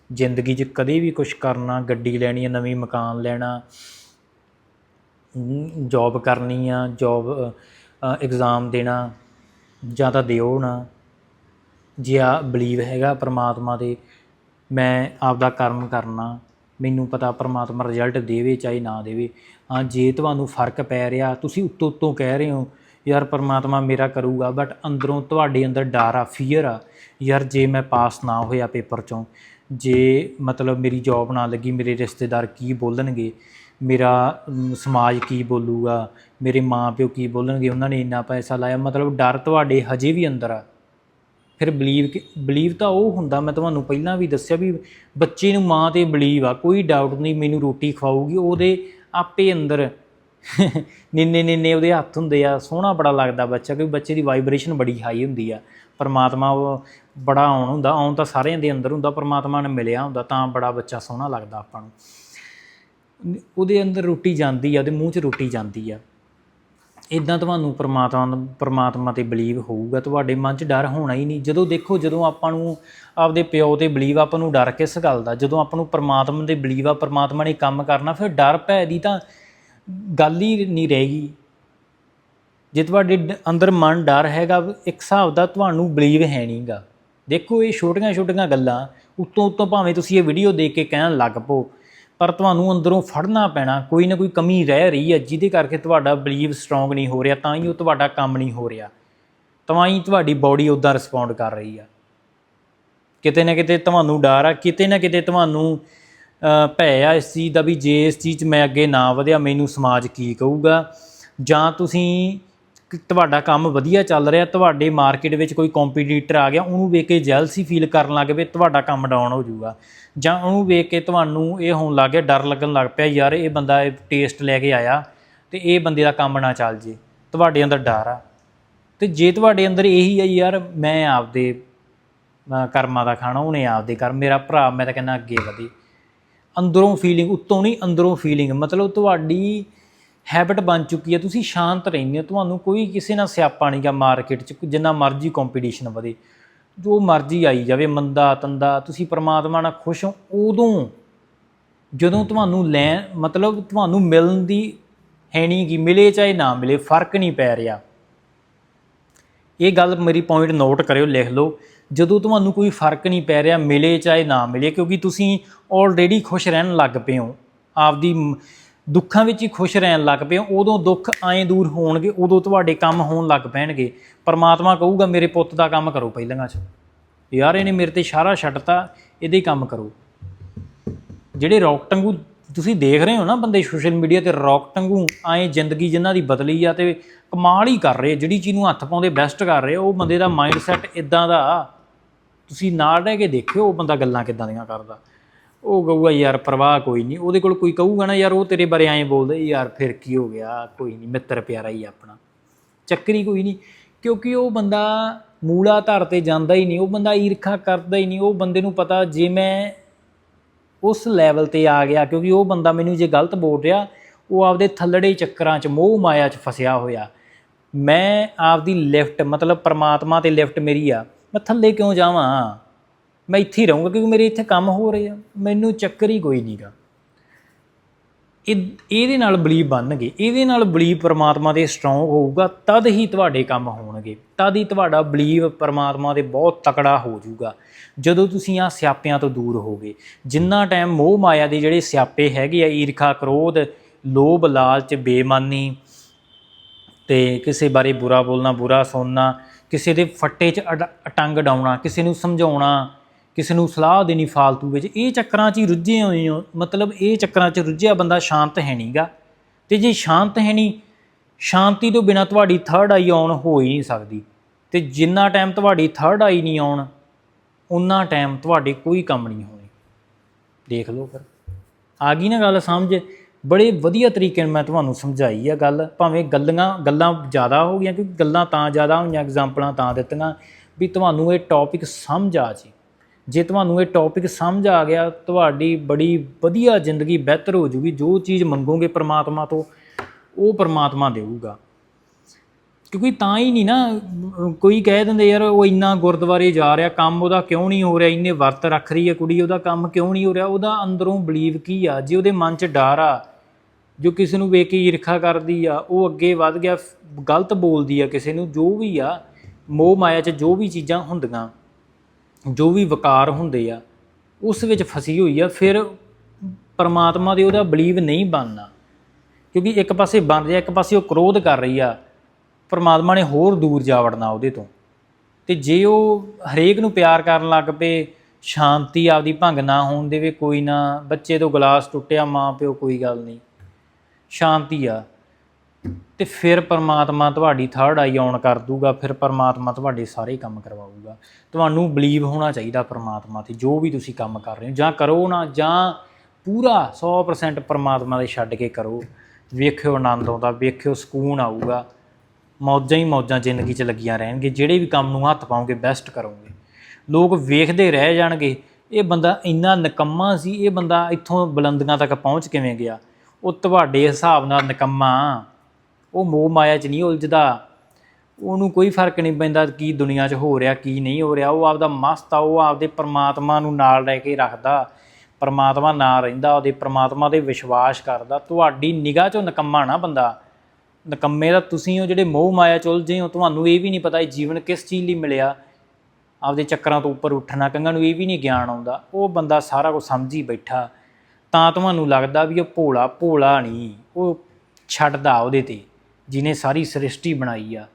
ਜ਼ਿੰਦਗੀ 'ਚ ਕਦੇ ਵੀ ਕੁਝ ਕਰਨਾ, ਗੱਡੀ ਲੈਣੀ ਹੈ ਨਵੀਂ ਮਕਾਨ ਲੈਣਾ ਜੌਬ ਕਰਨੀ ਆ ਜੌਬ ਐਗਜ਼ਾਮ ਦੇਣਾ, ਜਾਂ ਤਾਂ ਦਿਓ ਨਾ। ਜੇ ਆ ਬਲੀਵ ਹੈਗਾ ਪ੍ਰਮਾਤਮਾ 'ਤੇ, ਮੈਂ ਆਪਦਾ ਕਰਮ ਕਰਨਾ। ਮੈਨੂੰ ਪਤਾ ਪਰਮਾਤਮਾ ਰਿਜ਼ਲਟ ਦੇਵੇ ਚਾਹੇ ਨਾ ਦੇਵੇ। ਹਾਂ, ਜੇ ਤੁਹਾਨੂੰ ਫ਼ਰਕ ਪੈ ਰਿਹਾ, ਤੁਸੀਂ ਉੱਤੋਂ ਉੱਤੋਂ ਕਹਿ ਰਹੇ ਹੋ, ਯਾਰ ਪਰਮਾਤਮਾ ਮੇਰਾ ਕਰੂਗਾ। ਬਟ ਅੰਦਰੋਂ ਤੁਹਾਡੇ ਅੰਦਰ ਡਰ ਆ ਫੀਅਰ ਆ। ਯਾਰ, ਜੇ ਮੈਂ ਪਾਸ ਨਾ ਹੋਇਆ ਪੇਪਰ ਚੋਂ, ਜੇ ਮਤਲਬ ਮੇਰੀ ਜੌਬ ਨਾ ਲੱਗੀ, ਮੇਰੇ ਰਿਸ਼ਤੇਦਾਰ ਕੀ ਬੋਲਣਗੇ? ਮੇਰਾ ਸਮਾਜ ਕੀ ਬੋਲੂਗਾ? ਮੇਰੇ ਮਾਪਿਓ ਕੀ ਬੋਲਣਗੇ? ਉਹਨਾਂ ਨੇ ਇੰਨਾ ਪੈਸਾ ਲਾਇਆ। ਮਤਲਬ ਡਰ ਤੁਹਾਡੇ ਹਜੇ ਵੀ ਅੰਦਰ ਆ। ਫਿਰ ਬਲੀਵ ਬਲੀਵ ਤਾਂ ਉਹ ਹੁੰਦਾ, ਮੈਂ ਤੁਹਾਨੂੰ ਪਹਿਲਾਂ ਵੀ ਦੱਸਿਆ ਵੀ ਬੱਚੇ ਨੂੰ ਮਾਂ ਤੇ ਬਲੀਵ ਆ, ਕੋਈ ਡਾਊਟ ਨਹੀਂ, ਮੈਨੂੰ ਰੋਟੀ ਖਵਾਊਗੀ, ਉਹਦੇ ਆਪੇ ਅੰਦਰ <laughs> ਨਿੰਨੇ ਨਿੰਨੇ ਉਹਦੇ ਹੱਥ ਹੁੰਦੇ ਆ, ਸੋਹਣਾ ਬੜਾ ਲੱਗਦਾ ਬੱਚਾ, ਕਿਉਂਕਿ ਬੱਚੇ ਦੀ ਵਾਈਬ੍ਰੇਸ਼ਨ ਬੜੀ ਹਾਈ ਹੁੰਦੀ ਆ, ਪਰਮਾਤਮਾ ਉਹ ਬੜਾ ਆਉਣ ਹੁੰਦਾ, ਆਉਣ ਤਾਂ ਸਾਰਿਆਂ ਦੇ ਅੰਦਰ ਹੁੰਦਾ, ਪਰਮਾਤਮਾ ਨੇ ਮਿਲਿਆ ਹੁੰਦਾ, ਤਾਂ ਬੜਾ ਬੱਚਾ ਸੋਹਣਾ ਲੱਗਦਾ ਆਪਾਂ ਨੂੰ। ਉਹਦੇ ਅੰਦਰ ਰੋਟੀ ਜਾਂਦੀ ਆ, ਉਹਦੇ ਮੂੰਹ 'ਚ ਰੋਟੀ ਜਾਂਦੀ ਆ। ਇਦਾਂ ਤੁਹਾਨੂੰ ਪਰਮਾਤਮਾ ਪਰਮਾਤਮਾ ਤੇ ਬਲੀਵ ਹੋਊਗਾ, ਤੁਹਾਡੇ ਮਨ 'ਚ ਡਰ ਹੋਣਾ ਹੀ ਨਹੀਂ। ਜਦੋਂ ਦੇਖੋ, ਜਦੋਂ ਆਪਾਂ ਨੂੰ ਆਪਦੇ ਪਿਓ ਤੇ ਬਲੀਵ ਆਪਾਂ ਨੂੰ ਡਰ ਕਿਸ ਗੱਲ ਦਾ? ਜਦੋਂ ਆਪਾਂ ਨੂੰ ਪਰਮਾਤਮਾ ਤੇ ਬਲੀਵ ਆ, ਪਰਮਾਤਮਾ ਨੇ ਕੰਮ ਕਰਨਾ, ਫਿਰ ਡਰ ਭੈ ਦੀ ਤਾਂ ਗੱਲ ਹੀ ਨਹੀਂ ਰਹੇਗੀ ਜੇ ਤੁਹਾਡੇ ਡ- ਅੰਦਰ ਮਨ ਡਰ ਹੈਗਾ, ਇੱਕ ਹਿਸਾਬ ਦਾ ਤੁਹਾਨੂੰ ਬਲੀਵ ਹੈ ਨਹੀਂਗਾ ਦੇਖੋ, ਇਹ ਛੋਟੀਆਂ ਛੋਟੀਆਂ ਗੱਲਾਂ ਉੱਤੋਂ ਉੱਤੋਂ ਭਾਵੇਂ ਤੁਸੀਂ ਇਹ ਵੀਡੀਓ ਦੇਖ ਕੇ ਕਹਿਣ ਲੱਗ ਪਓ ਪਰ ਤੁਹਾਨੂੰ ਅੰਦਰੋਂ ਫੜਨਾ ਪੈਣਾ, ਕੋਈ ਨਾ ਕੋਈ ਕਮੀ ਰਹਿ ਰਹੀ ਹੈ, ਜਿਹਦੇ ਕਰਕੇ ਤੁਹਾਡਾ ਬਲੀਵ ਸਟਰੋਂਗ ਨਹੀਂ ਹੋ ਰਿਹਾ, ਤਾਂ ਹੀ ਉਹ ਤੁਹਾਡਾ ਕੰਮ ਨਹੀਂ ਹੋ ਰਿਹਾ। ਤਾਂ ਹੀ ਤੁਹਾਡੀ ਬਾਡੀ ਉਦਾਂ ਰਿਸਪੌਂਡ ਕਰ ਰਹੀ ਆ। ਕਿਤੇ ਨਾ ਕਿਤੇ ਤੁਹਾਨੂੰ ਡਰ ਆ, ਕਿਤੇ ਨਾ ਕਿਤੇ ਤੁਹਾਨੂੰ ਭੈ ਆ ਇਸ ਚੀਜ਼ ਦਾ ਵੀ ਜੇ ਇਸ ਚੀਜ਼ 'ਚ ਮੈਂ ਅੱਗੇ ਨਾ ਵਧਿਆ, ਮੈਨੂੰ ਸਮਾਜ ਕੀ ਕਹੂਗਾ? ਜਾਂ ਤੁਸੀਂ ਤੁਹਾਡਾ ਕੰਮ ਵਧੀਆ ਚੱਲ ਰਿਹਾ, ਤੁਹਾਡੇ ਮਾਰਕੀਟ ਵਿੱਚ ਕੋਈ ਕੰਪੀਟੀਟਰ ਆ ਗਿਆ, ਉਹਨੂੰ ਵੇਖ ਕੇ ਜੈਲਸੀ ਫੀਲ ਕਰਨ ਲੱਗ ਪਏ, ਤੁਹਾਡਾ ਕੰਮ ਡਾਊਨ ਹੋ ਜਾਊਗਾ। ਜਾਂ ਉਹਨੂੰ ਵੇਖ ਕੇ ਤੁਹਾਨੂੰ ਇਹ ਹੋਣ ਲੱਗ ਗਿਆ, ਡਰ ਲੱਗਣ ਲੱਗ ਪਿਆ, ਯਾਰ ਇਹ ਬੰਦਾ ਇਹ ਟੇਸਟ ਲੈ ਕੇ ਆਇਆ ਤੇ ਇਹ ਬੰਦੇ ਦਾ ਕੰਮ ਨਾ ਚੱਲ ਜੇ, ਤੁਹਾਡੇ ਅੰਦਰ ਡਰ ਆ। ਤੇ ਜੇ ਤੁਹਾਡੇ ਅੰਦਰ ਇਹੀ ਆ ਯਾਰ ਮੈਂ ਆਪਦੇ ਕਰਮਾਂ ਦਾ ਖਾਣਾ, ਉਹਨੇ ਆਪਦੇ ਕਰ ਮੇਰਾ ਭਰਾ, ਮੈਂ ਤਾਂ ਕਹਿੰਦਾ ਅੱਗੇ ਵਧੇ। ਅੰਦਰੋਂ ਫੀਲਿੰਗ ਉੱਤੋਂ ਨਹੀਂ ਅੰਦਰੋਂ ਫੀਲਿੰਗ ਮਤਲਬ ਤੁਹਾਡੀ ਹੈਬਿਟ ਬਣ ਚੁੱਕੀ ਹੈ, ਤੁਸੀਂ ਸ਼ਾਂਤ ਰਹਿੰਦੇ ਹੋ, ਤੁਹਾਨੂੰ ਕੋਈ ਕਿਸੇ ਨਾਲ ਸਿਆਪਾ ਨਹੀਂਗਾ ਮਾਰਕੀਟ 'ਚ ਜਿੰਨਾ ਮਰਜ਼ੀ ਕੰਪੀਟੀਸ਼ਨ ਵਧੇ। ਜੋ ਮਰਜ਼ੀ ਆਈ ਜਾਵੇ, ਮੰਦਾ, ਤੰਦਾ, ਤੁਸੀਂ ਪਰਮਾਤਮਾ ਨਾਲ ਖੁਸ਼ ਹੋ, ਉਦੋਂ ਜਦੋਂ ਤੁਹਾਨੂੰ ਲੈ ਮਤਲਬ ਤੁਹਾਨੂੰ ਮਿਲਣ ਦੀ ਹੈ ਨਹੀਂ ਕਿ ਮਿਲੇ ਚਾਹੇ ਨਾ ਮਿਲੇ, ਫ਼ਰਕ ਨਹੀਂ ਪੈ ਰਿਹਾ। ਇਹ ਗੱਲ ਮੇਰੀ ਪੁਆਇੰਟ ਨੋਟ ਕਰਿਓ, ਲਿਖ ਲਓ। ਜਦੋਂ ਤੁਹਾਨੂੰ ਕੋਈ ਫ਼ਰਕ ਨਹੀਂ ਪੈ ਰਿਹਾ, ਮਿਲੇ ਚਾਹੇ ਨਾ ਮਿਲੇ, ਕਿਉਂਕਿ ਤੁਸੀਂ ਆਲਰੇਡੀ ਖੁਸ਼ ਰਹਿਣ ਲੱਗ ਪਏ ਹੋ। ਆਪਦੀ ਦੁੱਖਾਂ ਵਿੱਚ ਹੀ ਖੁਸ਼ ਰਹਿਣ ਲੱਗ ਪਏ ਉਦੋਂ ਦੁੱਖ ਐਂ ਦੂਰ ਹੋਣਗੇ, ਉਦੋਂ ਤੁਹਾਡੇ ਕੰਮ ਹੋਣ ਲੱਗ ਪੈਣਗੇ। ਪਰਮਾਤਮਾ ਕਹੂਗਾ, ਮੇਰੇ ਪੁੱਤ ਦਾ ਕੰਮ ਕਰੋ ਪਹਿਲਾਂ 'ਚ। ਯਾਰ, ਇਹਨੇ ਮੇਰੇ ਤੇ ਸ਼ਾਰਾ ਛੱਡਤਾ, ਇਹਦੇ ਹੀ ਕੰਮ ਕਰੋ। ਜਿਹੜੇ ਰੌਕ ਟੰਗੂ ਤੁਸੀਂ ਦੇਖ ਰਹੇ ਹੋ ਨਾ ਬੰਦੇ ਸੋਸ਼ਲ ਮੀਡੀਆ ਤੇ, ਰੌਕ ਟੰਗੂ ਐਂ ਜ਼ਿੰਦਗੀ ਜਿਨ੍ਹਾਂ ਦੀ ਬਦਲੀ ਆ ਤੇ ਕਮਾਲ ਹੀ ਕਰ ਰਹੇ ਜਿਹੜੀ ਚੀਜ਼ ਨੂੰ ਹੱਥ ਪਾਉਂਦੇ ਬੈਸਟ ਕਰ ਰਹੇ ਉਹ ਬੰਦੇ ਦਾ ਮਾਈਂਡ ਸੈਟ ਇਦਾਂ ਦਾ ਤੁਸੀਂ ਨਾਲ ਰਹਿ ਕੇ ਦੇਖਿਓ ਉਹ ਬੰਦਾ ਗੱਲਾਂ ਕਿੱਦਾਂ ਦੀਆਂ ਕਰਦਾ। ਉਹ ਕਹੂਗਾ, ਯਾਰ ਪਰਵਾਹ ਕੋਈ ਨਹੀਂ ਉਹਦੇ ਕੋਲ ਕੋਈ ਕਹੂਗਾ ਨਾ, ਯਾਰ ਉਹ ਤੇਰੇ ਬਾਰੇ ਐਂ ਬੋਲਦਾ, ਯਾਰ ਫਿਰ ਕੀ ਹੋ ਗਿਆ? ਕੋਈ ਨਹੀਂ ਮਿੱਤਰ ਪਿਆਰਾ ਹੀ ਆ ਆਪਣਾ। ਚੱਕਰੀ ਕੋਈ ਨਹੀਂ ਕਿਉਂਕਿ ਉਹ ਬੰਦਾ ਮੂਲਾ ਧਰ ਤੇ ਜਾਂਦਾ ਹੀ ਨਹੀਂ ਉਹ ਬੰਦਾ ਈਰਖਾ ਕਰਦਾ ਹੀ ਨਹੀਂ ਉਹ ਬੰਦੇ ਨੂੰ ਪਤਾ, ਜੇ ਮੈਂ ਉਸ ਲੈਵਲ ਤੇ ਆ ਗਿਆ, ਕਿਉਂਕਿ ਉਹ ਬੰਦਾ ਮੈਨੂੰ ਜੇ ਗਲਤ ਬੋਲ ਰਿਹਾ, ਉਹ ਆਪਦੇ ਥੱਲੜੇ ਚੱਕਰਾਂ 'ਚ, ਮੋਹ ਮਾਇਆ 'ਚ ਫਸਿਆ ਹੋਇਆ। ਮੈਂ ਆਪਦੀ ਲਿਫਟ ਮਤਲਬ ਪ੍ਰਮਾਤਮਾ ਤੇ ਲਿਫਟ ਮੇਰੀ ਆ। ਮੈਂ ਥੱਲੇ ਕਿਉਂ ਜਾਵਾਂ? ਮੈਂ ਇੱਥੇ ਹੀ ਰਹੂੰਗਾ ਕਿਉਂਕਿ ਮੇਰੇ ਇੱਥੇ ਕੰਮ ਹੋ ਰਹੇ ਆ। ਮੈਨੂੰ ਚੱਕਰ ਹੀ ਕੋਈ ਨਹੀਂਗਾ ਇਹ, ਇਹਦੇ ਨਾਲ ਬਲੀਵ ਬਣਨਗੇ। ਇਹਦੇ ਨਾਲ ਬਲੀਵ ਪਰਮਾਤਮਾ ਦੇ ਸਟਰੋਂਗ ਹੋਊਗਾ, ਤਦ ਹੀ ਤੁਹਾਡੇ ਕੰਮ ਹੋਣਗੇ। ਤਦ ਹੀ ਤੁਹਾਡਾ ਬਲੀਵ ਪਰਮਾਤਮਾ ਦੇ ਬਹੁਤ ਤਕੜਾ ਹੋ ਜਾਊਗਾ। ਜਦੋਂ ਤੁਸੀਂ ਆ ਸਿਆਪਿਆਂ ਤੋਂ ਦੂਰ ਹੋਗੇ, ਜਿੰਨਾ ਟਾਈਮ ਮੋਹ ਮਾਇਆ ਦੇ ਜਿਹੜੇ ਸਿਆਪੇ ਹੈਗੇ ਆ, ਈਰਖਾ, ਕ੍ਰੋਧ, ਲੋਭ, ਲਾਲਚ ਬੇਮਾਨੀ ਤੇ ਕਿਸੇ ਬਾਰੇ ਬੁਰਾ ਬੋਲਣਾ, ਬੁਰਾ ਸੁਣਨਾ, ਕਿਸੇ ਦੇ ਫੱਟੇ 'ਚ ਅਡ- ਅਟੰਗ ਡਾਉਣਾ, ਕਿਸੇ ਨੂੰ ਸਮਝਾਉਣਾ ਕਿਸੇ ਨੂੰ ਸਲਾਹ ਦੇਣੀ ਫਾਲਤੂ ਵਿੱਚ, ਇਹ ਚੱਕਰਾਂ 'ਚ ਹੀ ਰੁੱਝੇ ਹੋਏ ਹੋ। ਮਤਲਬ ਇਹ ਚੱਕਰਾਂ 'ਚ ਰੁੱਝਿਆ ਬੰਦਾ ਸ਼ਾਂਤ ਹੈ ਨਹੀਂਗਾ ਤੇ ਜੇ ਸ਼ਾਂਤ ਹੈ ਨਹੀਂ, ਸ਼ਾਂਤੀ ਤੋਂ ਬਿਨਾ ਤੁਹਾਡੀ ਥਰਡ ਆਈ ਆਨ ਹੋ ਹੀ ਨਹੀਂ ਸਕਦੀ। ਤੇ ਜਿੰਨਾ ਟਾਈਮ ਤੁਹਾਡੀ ਥਰਡ ਆਈ ਨਹੀਂ ਆਉਣ ਉਨਾ ਟਾਈਮ ਤੁਹਾਡੇ ਕੋਈ ਕੰਮ ਨਹੀਂ ਹੋਣੇ। ਦੇਖ ਲਓ ਫਿਰ। ਆ ਗਈ ਨਾ ਗੱਲ ਸਮਝ। ਬੜੇ ਵਧੀਆ ਤਰੀਕੇ ਨਾਲ ਮੈਂ ਤੁਹਾਨੂੰ ਸਮਝਾਈ ਆ ਗੱਲ। ਭਾਵੇਂ ਗੱਲਾਂ ਗੱਲਾਂ ਜ਼ਿਆਦਾ ਹੋ ਗਈਆਂ, ਕਿਉਂਕਿ ਗੱਲਾਂ ਤਾਂ ਜ਼ਿਆਦਾ ਹੋਈਆਂ ਐਗਜ਼ਾਮਪਲਾਂ ਤਾਂ ਦਿੱਤੀਆਂ। ਵੀ ਤੁਹਾਨੂੰ ਇਹ ਟੌਪਿਕ ਸਮਝ ਆ ਜੇ। ਜੇ ਤੁਹਾਨੂੰ ਇਹ ਟੌਪਿਕ ਸਮਝ ਆ ਗਿਆ, ਤੁਹਾਡੀ ਬੜੀ ਵਧੀਆ ਜ਼ਿੰਦਗੀ ਬਿਹਤਰ ਹੋ ਜੂਗੀ। ਜੋ ਚੀਜ਼ ਮੰਗੋਗੇ ਪ੍ਰਮਾਤਮਾ ਤੋਂ, ਉਹ ਪ੍ਰਮਾਤਮਾ ਦੇਊਗਾ। ਕਿਉਂਕਿ ਤਾਂ ਹੀ ਨਹੀਂ ਨਾ, ਕੋਈ ਕਹਿ ਦਿੰਦੇ, ਯਾਰ, ਉਹ ਇੰਨਾ ਗੁਰਦੁਆਰੇ ਜਾ ਰਿਹਾ, ਕੰਮ ਉਹਦਾ ਕਿਉਂ ਨਹੀਂ ਹੋ ਰਿਹਾ? ਇੰਨੇ ਵਰਤ ਰੱਖ ਰਹੀ ਹੈ ਕੁੜੀ, ਉਹਦਾ ਕੰਮ ਕਿਉਂ ਨਹੀਂ ਹੋ ਰਿਹਾ? ਉਹਦਾ ਅੰਦਰੋਂ ਬਲੀਵ ਕੀ ਆ? ਜੇ ਉਹਦੇ ਮਨ 'ਚ ਡਰ ਆ, ਜੋ ਕਿਸੇ ਨੂੰ ਵੇਖ ਕੇ ਈਰਖਾ ਕਰਦੀ ਆ, ਉਹ ਅੱਗੇ ਵੱਧ ਗਿਆ, ਗਲਤ ਬੋਲਦੀ ਆ ਕਿਸੇ ਨੂੰ, ਜੋ ਵੀ ਆ, ਮੋਹ ਮਾਇਆ 'ਚ ਜੋ ਵੀ ਚੀਜ਼ਾਂ ਹੁੰਦੀਆਂ। ਜੋ ਵੀ ਵਕਾਰ ਹੁੰਦੇ ਆ, ਉਸ ਵਿੱਚ ਫਸੀ ਹੋਈ ਆ, ਫਿਰ ਪਰਮਾਤਮਾ ਦੇ ਉਹਦਾ ਬਲੀਵ ਨਹੀਂ ਬਣਨਾ। ਕਿਉਂਕਿ ਇੱਕ ਪਾਸੇ ਬਣ ਰਿਹਾ ਇੱਕ ਪਾਸੇ ਉਹ ਕ੍ਰੋਧ ਕਰ ਰਹੀ ਆ, ਪਰਮਾਤਮਾ ਨੇ ਹੋਰ ਦੂਰ ਜਾ ਵੜਨਾ ਉਹਦੇ ਤੋਂ। ਤੇ ਜੇ ਉਹ ਹਰੇਕ ਨੂੰ ਪਿਆਰ ਕਰਨ ਲੱਗ ਪਏ, ਸ਼ਾਂਤੀ ਆਪਦੀ ਭੰਗ ਨਾ ਹੋਣ ਦੇਵੇ ਕੋਈ ਨਾ, ਬੱਚੇ ਤੋਂ ਗਲਾਸ ਟੁੱਟਿਆ ਮਾਂ ਪਿਓ ਕੋਈ ਗੱਲ ਨਹੀਂ। ਸ਼ਾਂਤੀ ਆ। ਤੇ ਫਿਰ ਪਰਮਾਤਮਾ ਤੁਹਾਡੀ ਥਰਡ ਆਈ ਔਨ ਕਰ ਦੂਗਾ, ਫਿਰ ਪਰਮਾਤਮਾ ਤੁਹਾਡੇ ਸਾਰੇ ਕੰਮ ਕਰਵਾਊਗਾ। ਤੁਹਾਨੂੰ ਬਲੀਵ ਹੋਣਾ ਚਾਹੀਦਾ ਪਰਮਾਤਮਾ ਤੇ, ਜੋ ਵੀ ਤੁਸੀਂ ਕੰਮ ਕਰ ਰਹੇ ਹੋ। ਜਾਂ ਕਰੋ ਨਾ, ਜਾਂ ਪੂਰਾ 100% ਪਰਮਾਤਮਾ ਦੇ ਛੱਡ ਕੇ ਕਰੋ। ਵੇਖਿਓ ਆਨੰਦ ਆਉਂਦਾ, ਵੇਖਿਓ ਸਕੂਨ ਆਊਗਾ। ਮੌਜਾਂ ਹੀ ਮੌਜਾਂ ਜ਼ਿੰਦਗੀ 'ਚ ਲੱਗੀਆਂ ਰਹਿਣਗੇ। ਜਿਹੜੇ ਵੀ ਕੰਮ ਨੂੰ ਹੱਥ ਪਾਓਗੇ ਬੈਸਟ ਕਰੋਗੇ। ਲੋਕ ਵੇਖਦੇ ਰਹਿ ਜਾਣਗੇ, ਇਹ ਬੰਦਾ ਇੰਨਾ ਨਿਕੰਮਾ ਸੀ, ਇਹ ਬੰਦਾ ਇੱਥੋਂ ਬੁਲੰਦੀਆਂ ਤੱਕ ਪਹੁੰਚ ਕਿਵੇਂ ਗਿਆ? ਉਹ ਤੁਹਾਡੇ ਹਿਸਾਬ ਨਾਲ ਨਿਕੰਮਾ। ਉਹ ਮੋਹ ਮਾਇਆ 'ਚ ਨਹੀਂ ਉਲਝਦਾ। ਉਹਨੂੰ ਕੋਈ ਫ਼ਰਕ ਨਹੀਂ ਪੈਂਦਾ ਕੀ ਦੁਨੀਆ 'ਚ ਹੋ ਰਿਹਾ, ਕੀ ਨਹੀਂ ਹੋ ਰਿਹਾ। ਉਹ ਆਪਦਾ ਮਸਤ ਆ, ਉਹ ਆਪਦੇ ਪਰਮਾਤਮਾ ਨੂੰ ਨਾਲ ਲੈ ਕੇ ਰੱਖਦਾ। ਪਰਮਾਤਮਾ ਨਾਲ ਰਹਿੰਦਾ, ਉਹਦੇ ਪਰਮਾਤਮਾ ਤੇ ਵਿਸ਼ਵਾਸ ਕਰਦਾ। ਤੁਹਾਡੀ ਨਿਗਾਹ 'ਚੋਂ ਨਿਕੰਮਾ ਨਾ ਬੰਦਾ। ਨਕੰਮੇ ਦਾ ਤੁਸੀਂ ਹੋ ਜਿਹੜੇ ਮੋਹ ਮਾਇਆ 'ਚ ਉਲਝੇ ਹੋ। ਤੁਹਾਨੂੰ ਇਹ ਵੀ ਨਹੀਂ ਪਤਾ ਇਹ ਜੀਵਨ ਕਿਸ ਚੀਜ਼ ਲਈ ਮਿਲਿਆ। ਆਪਦੇ ਚੱਕਰਾਂ ਤੋਂ ਉੱਪਰ ਉੱਠਣਾ ਕੰਗਾਂ ਨੂੰ ਇਹ ਵੀ ਨਹੀਂ ਗਿਆਨ ਆਉਂਦਾ। ਉਹ ਬੰਦਾ ਸਾਰਾ ਕੁਝ ਸਮਝੀ ਬੈਠਾ। ਤਾਂ ਤੁਹਾਨੂੰ ਲੱਗਦਾ ਵੀ ਉਹ ਭੋਲਾ ਭੋਲਾ ਨਹੀਂ। ਉਹ ਛੱਡਦਾ ਉਹਦੇ ਤੇ। ਜਿਹਨੇ ਸਾਰੀ ਸ੍ਰਿਸ਼ਟੀ ਬਣਾਈ ਆ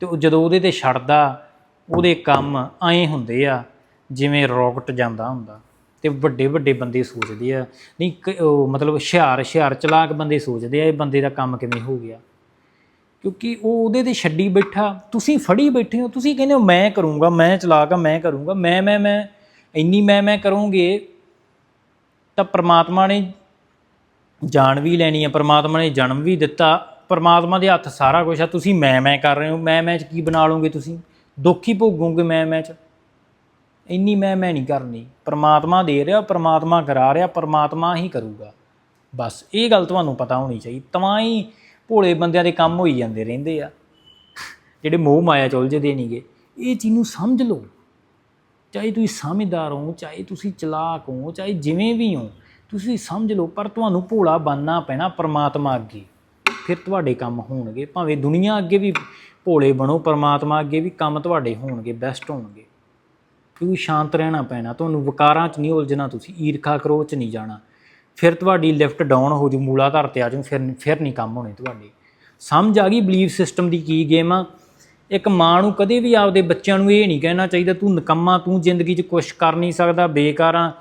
ਤੇ ਉਹ ਜਦੋਂ ਉਹਦੇ ਤੇ ਛੱਡਦਾ, ਉਹਦੇ ਕੰਮ ਐਂ ਹੁੰਦੇ ਆ ਜਿਵੇਂ ਰੌਕਟ ਜਾਂਦਾ ਹੁੰਦਾ ਤੇ ਵੱਡੇ ਵੱਡੇ ਬੰਦੇ ਸੋਚਦੇ ਆ। ਨਹੀਂ, ਕ- ਉਹ ਮਤਲਬ ਹੁਸ਼ਿਆਰ ਹੁਸ਼ਿਆਰ ਚਲਾਕ ਬੰਦੇ ਸੋਚਦੇ ਆ ਇਹ ਬੰਦੇ ਦਾ ਕੰਮ ਕਿਵੇਂ ਹੋ ਗਿਆ। ਕਿਉਂਕਿ ਉਹ ਉਹਦੇ ਤੇ ਛੱਡੀ ਬੈਠਾ, ਤੁਸੀਂ ਫੜੀ ਬੈਠੇ ਹੋ, ਤੁਸੀਂ ਕਹਿੰਦੇ ਹੋ ਮੈਂ ਕਰੂੰਗਾ, ਮੈਂ ਚਲਾਕ ਆ, ਮੈਂ ਕਰੂੰਗਾ, ਮੈਂ ਮੈਂ ਮੈਂ, ਇੰਨੀ ਮੈਂ ਮੈਂ ਕਰੋਗੇ ਤਾਂ ਪ੍ਰਮਾਤਮਾ ਨੇ ਜਾਣ ਵੀ ਲੈਣੀ ਆ, ਪ੍ਰਮਾਤਮਾ ਨੇ ਜਨਮ ਵੀ ਦਿੱਤਾ ਪਰਮਾਤਮਾ ਦੇ ਹੱਥ ਸਾਰਾ ਕੁਝ ਆ, ਤੁਸੀਂ ਮੈਂ ਮੈਂ ਕਰ ਰਹੇ ਹੋ, ਮੈਂ ਮੈਂ ਚ ਕੀ ਬਣਾ ਲਓਗੇ ਤੁਸੀਂ? ਦੁੱਖ ਹੀ ਭੋਗੋਗੇ ਮੈਂ ਮੈਂ ਚ। ਇੰਨੀ ਮੈਂ ਮੈਂ ਨਹੀਂ ਕਰਨੀ। ਪਰਮਾਤਮਾ ਦੇ ਰਿਹਾ, ਪਰਮਾਤਮਾ ਕਰਾ ਰਿਹਾ, ਪਰਮਾਤਮਾ ਹੀ ਕਰੂਗਾ। ਬਸ, ਇਹ ਗੱਲ ਤੁਹਾਨੂੰ ਪਤਾ ਹੋਣੀ ਚਾਹੀਦੀ। ਤਾਂ ਹੀ ਭੋਲੇ ਬੰਦਿਆਂ ਦੇ ਕੰਮ ਹੋਈ ਜਾਂਦੇ ਰਹਿੰਦੇ ਆ। ਜਿਹੜੇ ਮੋਹ ਮਾਇਆ ਚ ਉਲਝਦੇ ਨਹੀਂਗੇ ਇਹ ਚੀਜ਼ ਨੂੰ ਸਮਝ ਲਓ। ਚਾਹੇ ਤੁਸੀਂ ਸਮਝਦਾਰ ਹੋ ਚਾਹੇ ਤੁਸੀਂ ਚਲਾਕ ਹੋ ਚਾਹੇ ਜਿਵੇਂ ਵੀ ਹੋ ਤੁਸੀਂ ਸਮਝ ਲਓ, ਪਰ ਤੁਹਾਨੂੰ ਭੋਲਾ ਬਣਨਾ ਪੈਣਾ ਪਰਮਾਤਮਾ ਅੱਗੇ। ਫਿਰ ਤੁਹਾਡੇ ਕੰਮ ਹੋਣਗੇ, ਭਾਵੇਂ ਦੁਨੀਆ ਅੱਗੇ ਵੀ ਭੋਲੇ ਬਣੋ, ਪਰਮਾਤਮਾ ਅੱਗੇ ਵੀ ਕੰਮ ਤੁਹਾਡੇ ਹੋਣਗੇ ਬੈਸਟ ਹੋਣਗੇ। ਕਿਉਂਕਿ ਸ਼ਾਂਤ ਰਹਿਣਾ ਪੈਣਾ, ਤੁਹਾਨੂੰ ਵਿਕਾਰਾਂ 'ਚ ਨਹੀਂ ਉਲਝਣਾ ਤੁਸੀਂ, ਈਰਖਾ ਕਰੋਹ 'ਚ ਨਹੀਂ ਜਾਣਾ। ਫਿਰ ਤੁਹਾਡੀ ਲਿਫਟ ਡਾਊਨ ਹੋ ਜੂ ਮੂਲਾਧਾਰ ਤੇ ਆ ਜਾਊ ਫਿਰ ਫਿਰ ਨਹੀਂ ਕੰਮ ਹੋਣੇ ਤੁਹਾਡੇ। ਸਮਝ ਆ ਗਈ ਬਲੀਫ ਸਿਸਟਮ ਦੀ ਕੀ ਗੇਮ ਆ? ਇੱਕ ਮਾਂ ਨੂੰ ਕਦੇ ਵੀ ਆਪਦੇ ਬੱਚਿਆਂ ਨੂੰ ਇਹ ਨਹੀਂ ਕਹਿਣਾ ਚਾਹੀਦਾ, ਤੂੰ ਨਕੰਮਾ, ਤੂੰ ਜ਼ਿੰਦਗੀ 'ਚ ਕੁਝ ਕਰ ਨਹੀਂ ਸਕਦਾ, ਬੇਕਾਰ ਆ।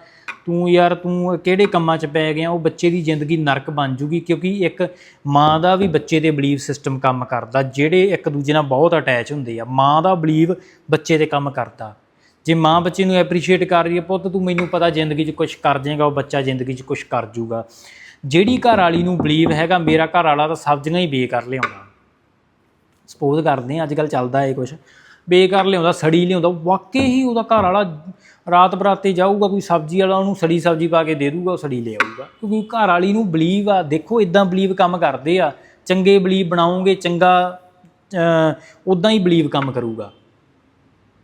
ਤੂੰ ਯਾਰ, ਤੂੰ ਕਿਹੜੇ ਕੰਮਾਂ 'ਚ ਪੈ ਗਿਆ? ਉਹ ਬੱਚੇ ਦੀ ਜ਼ਿੰਦਗੀ ਨਰਕ ਬਣ ਜੂਗੀ ਕਿਉਂਕਿ ਇੱਕ ਮਾਂ ਦਾ ਵੀ ਬੱਚੇ ਦੇ ਬਲੀਫ ਸਿਸਟਮ ਕੰਮ ਕਰਦਾ, ਜਿਹੜੇ ਇੱਕ ਦੂਜੇ ਨਾਲ ਬਹੁਤ ਅਟੈਚ ਹੁੰਦੇ ਆ। ਮਾਂ ਦਾ ਬਲੀਵ ਬੱਚੇ ਦੇ ਕੰਮ ਕਰਦਾ। ਜੇ ਮਾਂ ਬੱਚੇ ਨੂੰ ਐਪਰੀਸ਼ੀਏਟ ਕਰ ਰਹੀ ਹੈ, ਪੁੱਤ, ਤੂੰ ਮੈਨੂੰ ਪਤਾ ਜ਼ਿੰਦਗੀ 'ਚ ਕੁਝ ਕਰ ਜਾਏਗਾ, ਉਹ ਬੱਚਾ ਜ਼ਿੰਦਗੀ 'ਚ ਕੁਝ ਕਰ ਜੂਗਾ। ਜਿਹੜੀ ਘਰ ਵਾਲੀ ਨੂੰ ਬਲੀਵ ਹੈਗਾ, ਮੇਰਾ ਘਰ ਵਾਲਾ ਤਾਂ ਸਬਜ਼ੀਆਂ ਹੀ ਬੇ ਕਰ ਲਿਆਉਣਾ ਸਪੋਜ਼ ਕਰਦੇ ਆ ਅੱਜ ਕੱਲ ਚੱਲਦਾ ਏ ਕੁਝ ਬੇਕਾਰ ਲਿਆਉਂਦਾ, ਸੜੀ ਲਿਆਉਂਦਾ, ਵਾਕਈ ਹੀ ਉਹਦਾ ਘਰ ਵਾਲਾ ਰਾਤ ਬਰਾਤੇ ਜਾਊਗਾ, ਕੋਈ ਸਬਜ਼ੀ ਵਾਲਾ ਉਹਨੂੰ ਸੜੀ ਸਬਜ਼ੀ ਪਾ ਕੇ ਦੇ ਦੂਗਾ ਉਹ ਸੜੀ ਲੈ ਆਊਗਾ। ਕਿਉਂਕਿ ਘਰ ਵਾਲੀ ਨੂੰ ਬਲੀਵ ਆ, ਦੇਖੋ ਇਦਾਂ ਬਲੀਵ ਕੰਮ ਕਰਦੇ ਆ, ਚੰਗੇ ਬਲੀਵ ਬਣਾਉਂਗੇ ਚੰਗਾ ਉਦਾਂ ਹੀ ਬਲੀਵ ਕੰਮ ਕਰੂਗਾ।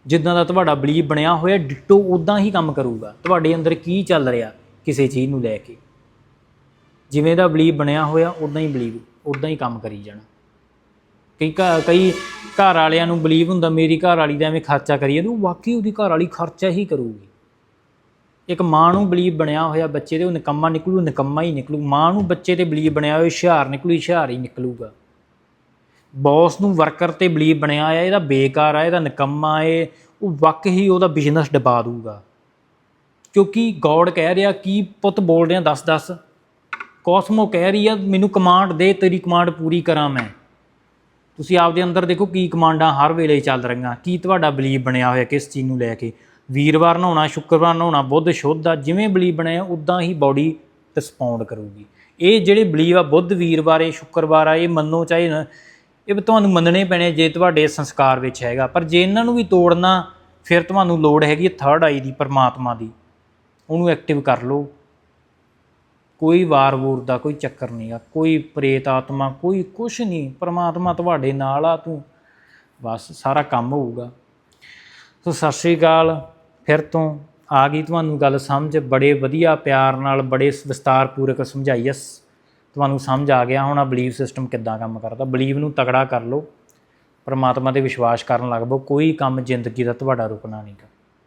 ਜਿੱਦਾਂ ਦਾ ਤੁਹਾਡਾ ਬਲੀਵ ਬਣਿਆ ਹੋਇਆ, ਡਿੱਟੋ ਉਦਾਂ ਹੀ ਕੰਮ ਕਰੂਗਾ। ਤੁਹਾਡੇ ਅੰਦਰ ਕੀ ਚੱਲ ਰਿਹਾ ਕਿਸੇ ਚੀਜ਼ ਨੂੰ ਲੈ ਕੇ? ਜਿਵੇਂ ਦਾ ਬਲੀਵ ਬਣਿਆ ਹੋਇਆ ਉਦਾਂ ਹੀ ਬਲੀਵ ਉਦਾਂ ਹੀ ਕੰਮ ਕਰੀ ਜਾਣਾ। ਕਈ ਘ- ਕਈ ਘਰ ਵਾਲਿਆਂ ਨੂੰ ਬਲੀਵ ਹੁੰਦਾ ਮੇਰੀ ਘਰ ਵਾਲੀ ਦਾ ਐਵੇਂ ਖਰਚਾ ਕਰੀ ਜਾਂਦੀ ਉਹ ਵਾਕਈ ਉਹਦੀ ਘਰ ਵਾਲੀ ਖਰਚਾ ਹੀ ਕਰੂਗੀ। ਇੱਕ ਮਾਂ ਨੂੰ ਬਲੀਵ ਬਣਿਆ ਹੋਇਆ ਬੱਚੇ 'ਤੇ ਉਹ ਨਿਕੰਮਾ ਨਿਕਲੂ, ਨਿਕੰਮਾ ਹੀ ਨਿਕਲੂ। ਮਾਂ ਨੂੰ ਬੱਚੇ ਤੇ ਬਲੀਵ ਬਣਿਆ ਹੋਇਆ, ਹੁਸ਼ਿਆਰ ਨਿਕਲੂ, ਹੁਸ਼ਿਆਰ ਹੀ ਨਿਕਲੂਗਾ। ਬੌਸ ਨੂੰ ਵਰਕਰ ਤੇ ਬਲੀਵ ਬਣਿਆ ਹੋਇਆ, ਇਹਦਾ ਬੇਕਾਰ ਆ, ਇਹਦਾ ਨਿਕੰਮਾ ਏ, ਉਹ ਵਾਕਈ ਉਹਦਾ ਬਿਜ਼ਨਸ ਡਬਾ ਦੂਗਾ ਕਿਉਂਕਿ ਗੋਡ ਕਹਿ ਰਿਹਾ, ਕੀ ਪੁੱਤ ਬੋਲ ਰਿਹਾ ਦੱਸ ਦੱਸ। ਕੋਸਮੋ ਕਹਿ ਰਹੀ ਆ, ਮੈਨੂੰ ਕਮਾਂਡ ਦੇ, ਤੇਰੀ ਕਮਾਂਡ ਪੂਰੀ ਕਰਾਂ ਮੈਂ। ਤੁਸੀਂ ਆਪਦੇ ਅੰਦਰ ਦੇਖੋ ਕੀ ਕਮਾਂਡਾਂ ਹਰ ਵੇਲੇ ਚੱਲ ਰਹੀਆਂ, ਕੀ ਤੁਹਾਡਾ ਬਲੀਵ ਬਣਿਆ ਹੋਇਆ ਕਿਸ ਚੀਜ਼ ਨੂੰ ਲੈ ਕੇ। ਵੀਰਵਾਰ ਨਹਾਉਣਾ, ਸ਼ੁੱਕਰਵਾਰ ਨਹਾਉਣਾ ਬੁੱਧ ਸ਼ੁੱਧ ਆ, ਜਿਵੇਂ ਬਲੀਵ ਬਣਿਆ ਉਦਾਂ ਹੀ ਬਾਡੀ ਰਿਸਪੌਂਡ ਕਰੂਗੀ। ਇਹ ਜਿਹੜੇ ਬਲੀਵ ਆ, ਬੁੱਧ ਵੀਰਵਾਰ, ਇਹ ਸ਼ੁੱਕਰਵਾਰ ਆ, ਇਹ ਮੰਨੋ ਚਾਹੇ ਇਹ ਤੁਹਾਨੂੰ ਮੰਨਣੇ ਪੈਣੇ ਜੇ ਤੁਹਾਡੇ ਸੰਸਕਾਰ ਵਿੱਚ ਹੈਗਾ। ਪਰ ਜੇ ਇਹਨਾਂ ਨੂੰ ਵੀ ਤੋੜਨਾ, ਫਿਰ ਤੁਹਾਨੂੰ ਲੋੜ ਹੈਗੀ ਥਰਡ ਆਈ ਦੀ, ਪਰਮਾਤਮਾ ਦੀ। ਉਹਨੂੰ ਐਕਟਿਵ ਕਰ ਲਓ। ਕੋਈ ਵਾਰ ਵੂਰ ਦਾ ਕੋਈ ਚੱਕਰ ਨਹੀਂਗਾ ਕੋਈ ਪ੍ਰੇਤ ਆਤਮਾ, ਕੋਈ ਕੁਛ ਨਹੀਂ, ਪ੍ਰਮਾਤਮਾ ਤੁਹਾਡੇ ਨਾਲ ਆ ਤੂੰ, ਬਸ ਸਾਰਾ ਕੰਮ ਹੋਊਗਾ। ਸੋ ਸਤਿ ਸ਼੍ਰੀ ਅਕਾਲ, ਫਿਰ ਤੋਂ ਆ ਗਈ ਤੁਹਾਨੂੰ ਗੱਲ ਸਮਝ, ਬੜੇ ਵਧੀਆ ਪਿਆਰ ਨਾਲ, ਬੜੇ ਵਿਸਤਾਰ ਵਿਸਤਾਰਪੂਰਕ ਸਮਝਾਈ ਐ ਤੁਹਾਨੂੰ ਸਮਝ ਆ ਗਿਆ ਹੁਣ ਆ ਬਲੀਵ ਸਿਸਟਮ ਕਿੱਦਾਂ ਕੰਮ ਕਰਦਾ ਬਲੀਵ ਨੂੰ ਤਕੜਾ ਕਰ ਲਓ, ਪਰਮਾਤਮਾ ਤੇ ਵਿਸ਼ਵਾਸ ਕਰਨ ਲੱਗ ਪਓ, ਕੋਈ ਕੰਮ ਜ਼ਿੰਦਗੀ ਦਾ ਤੁਹਾਡਾ ਰੁਕਣਾ ਨਹੀਂਗਾ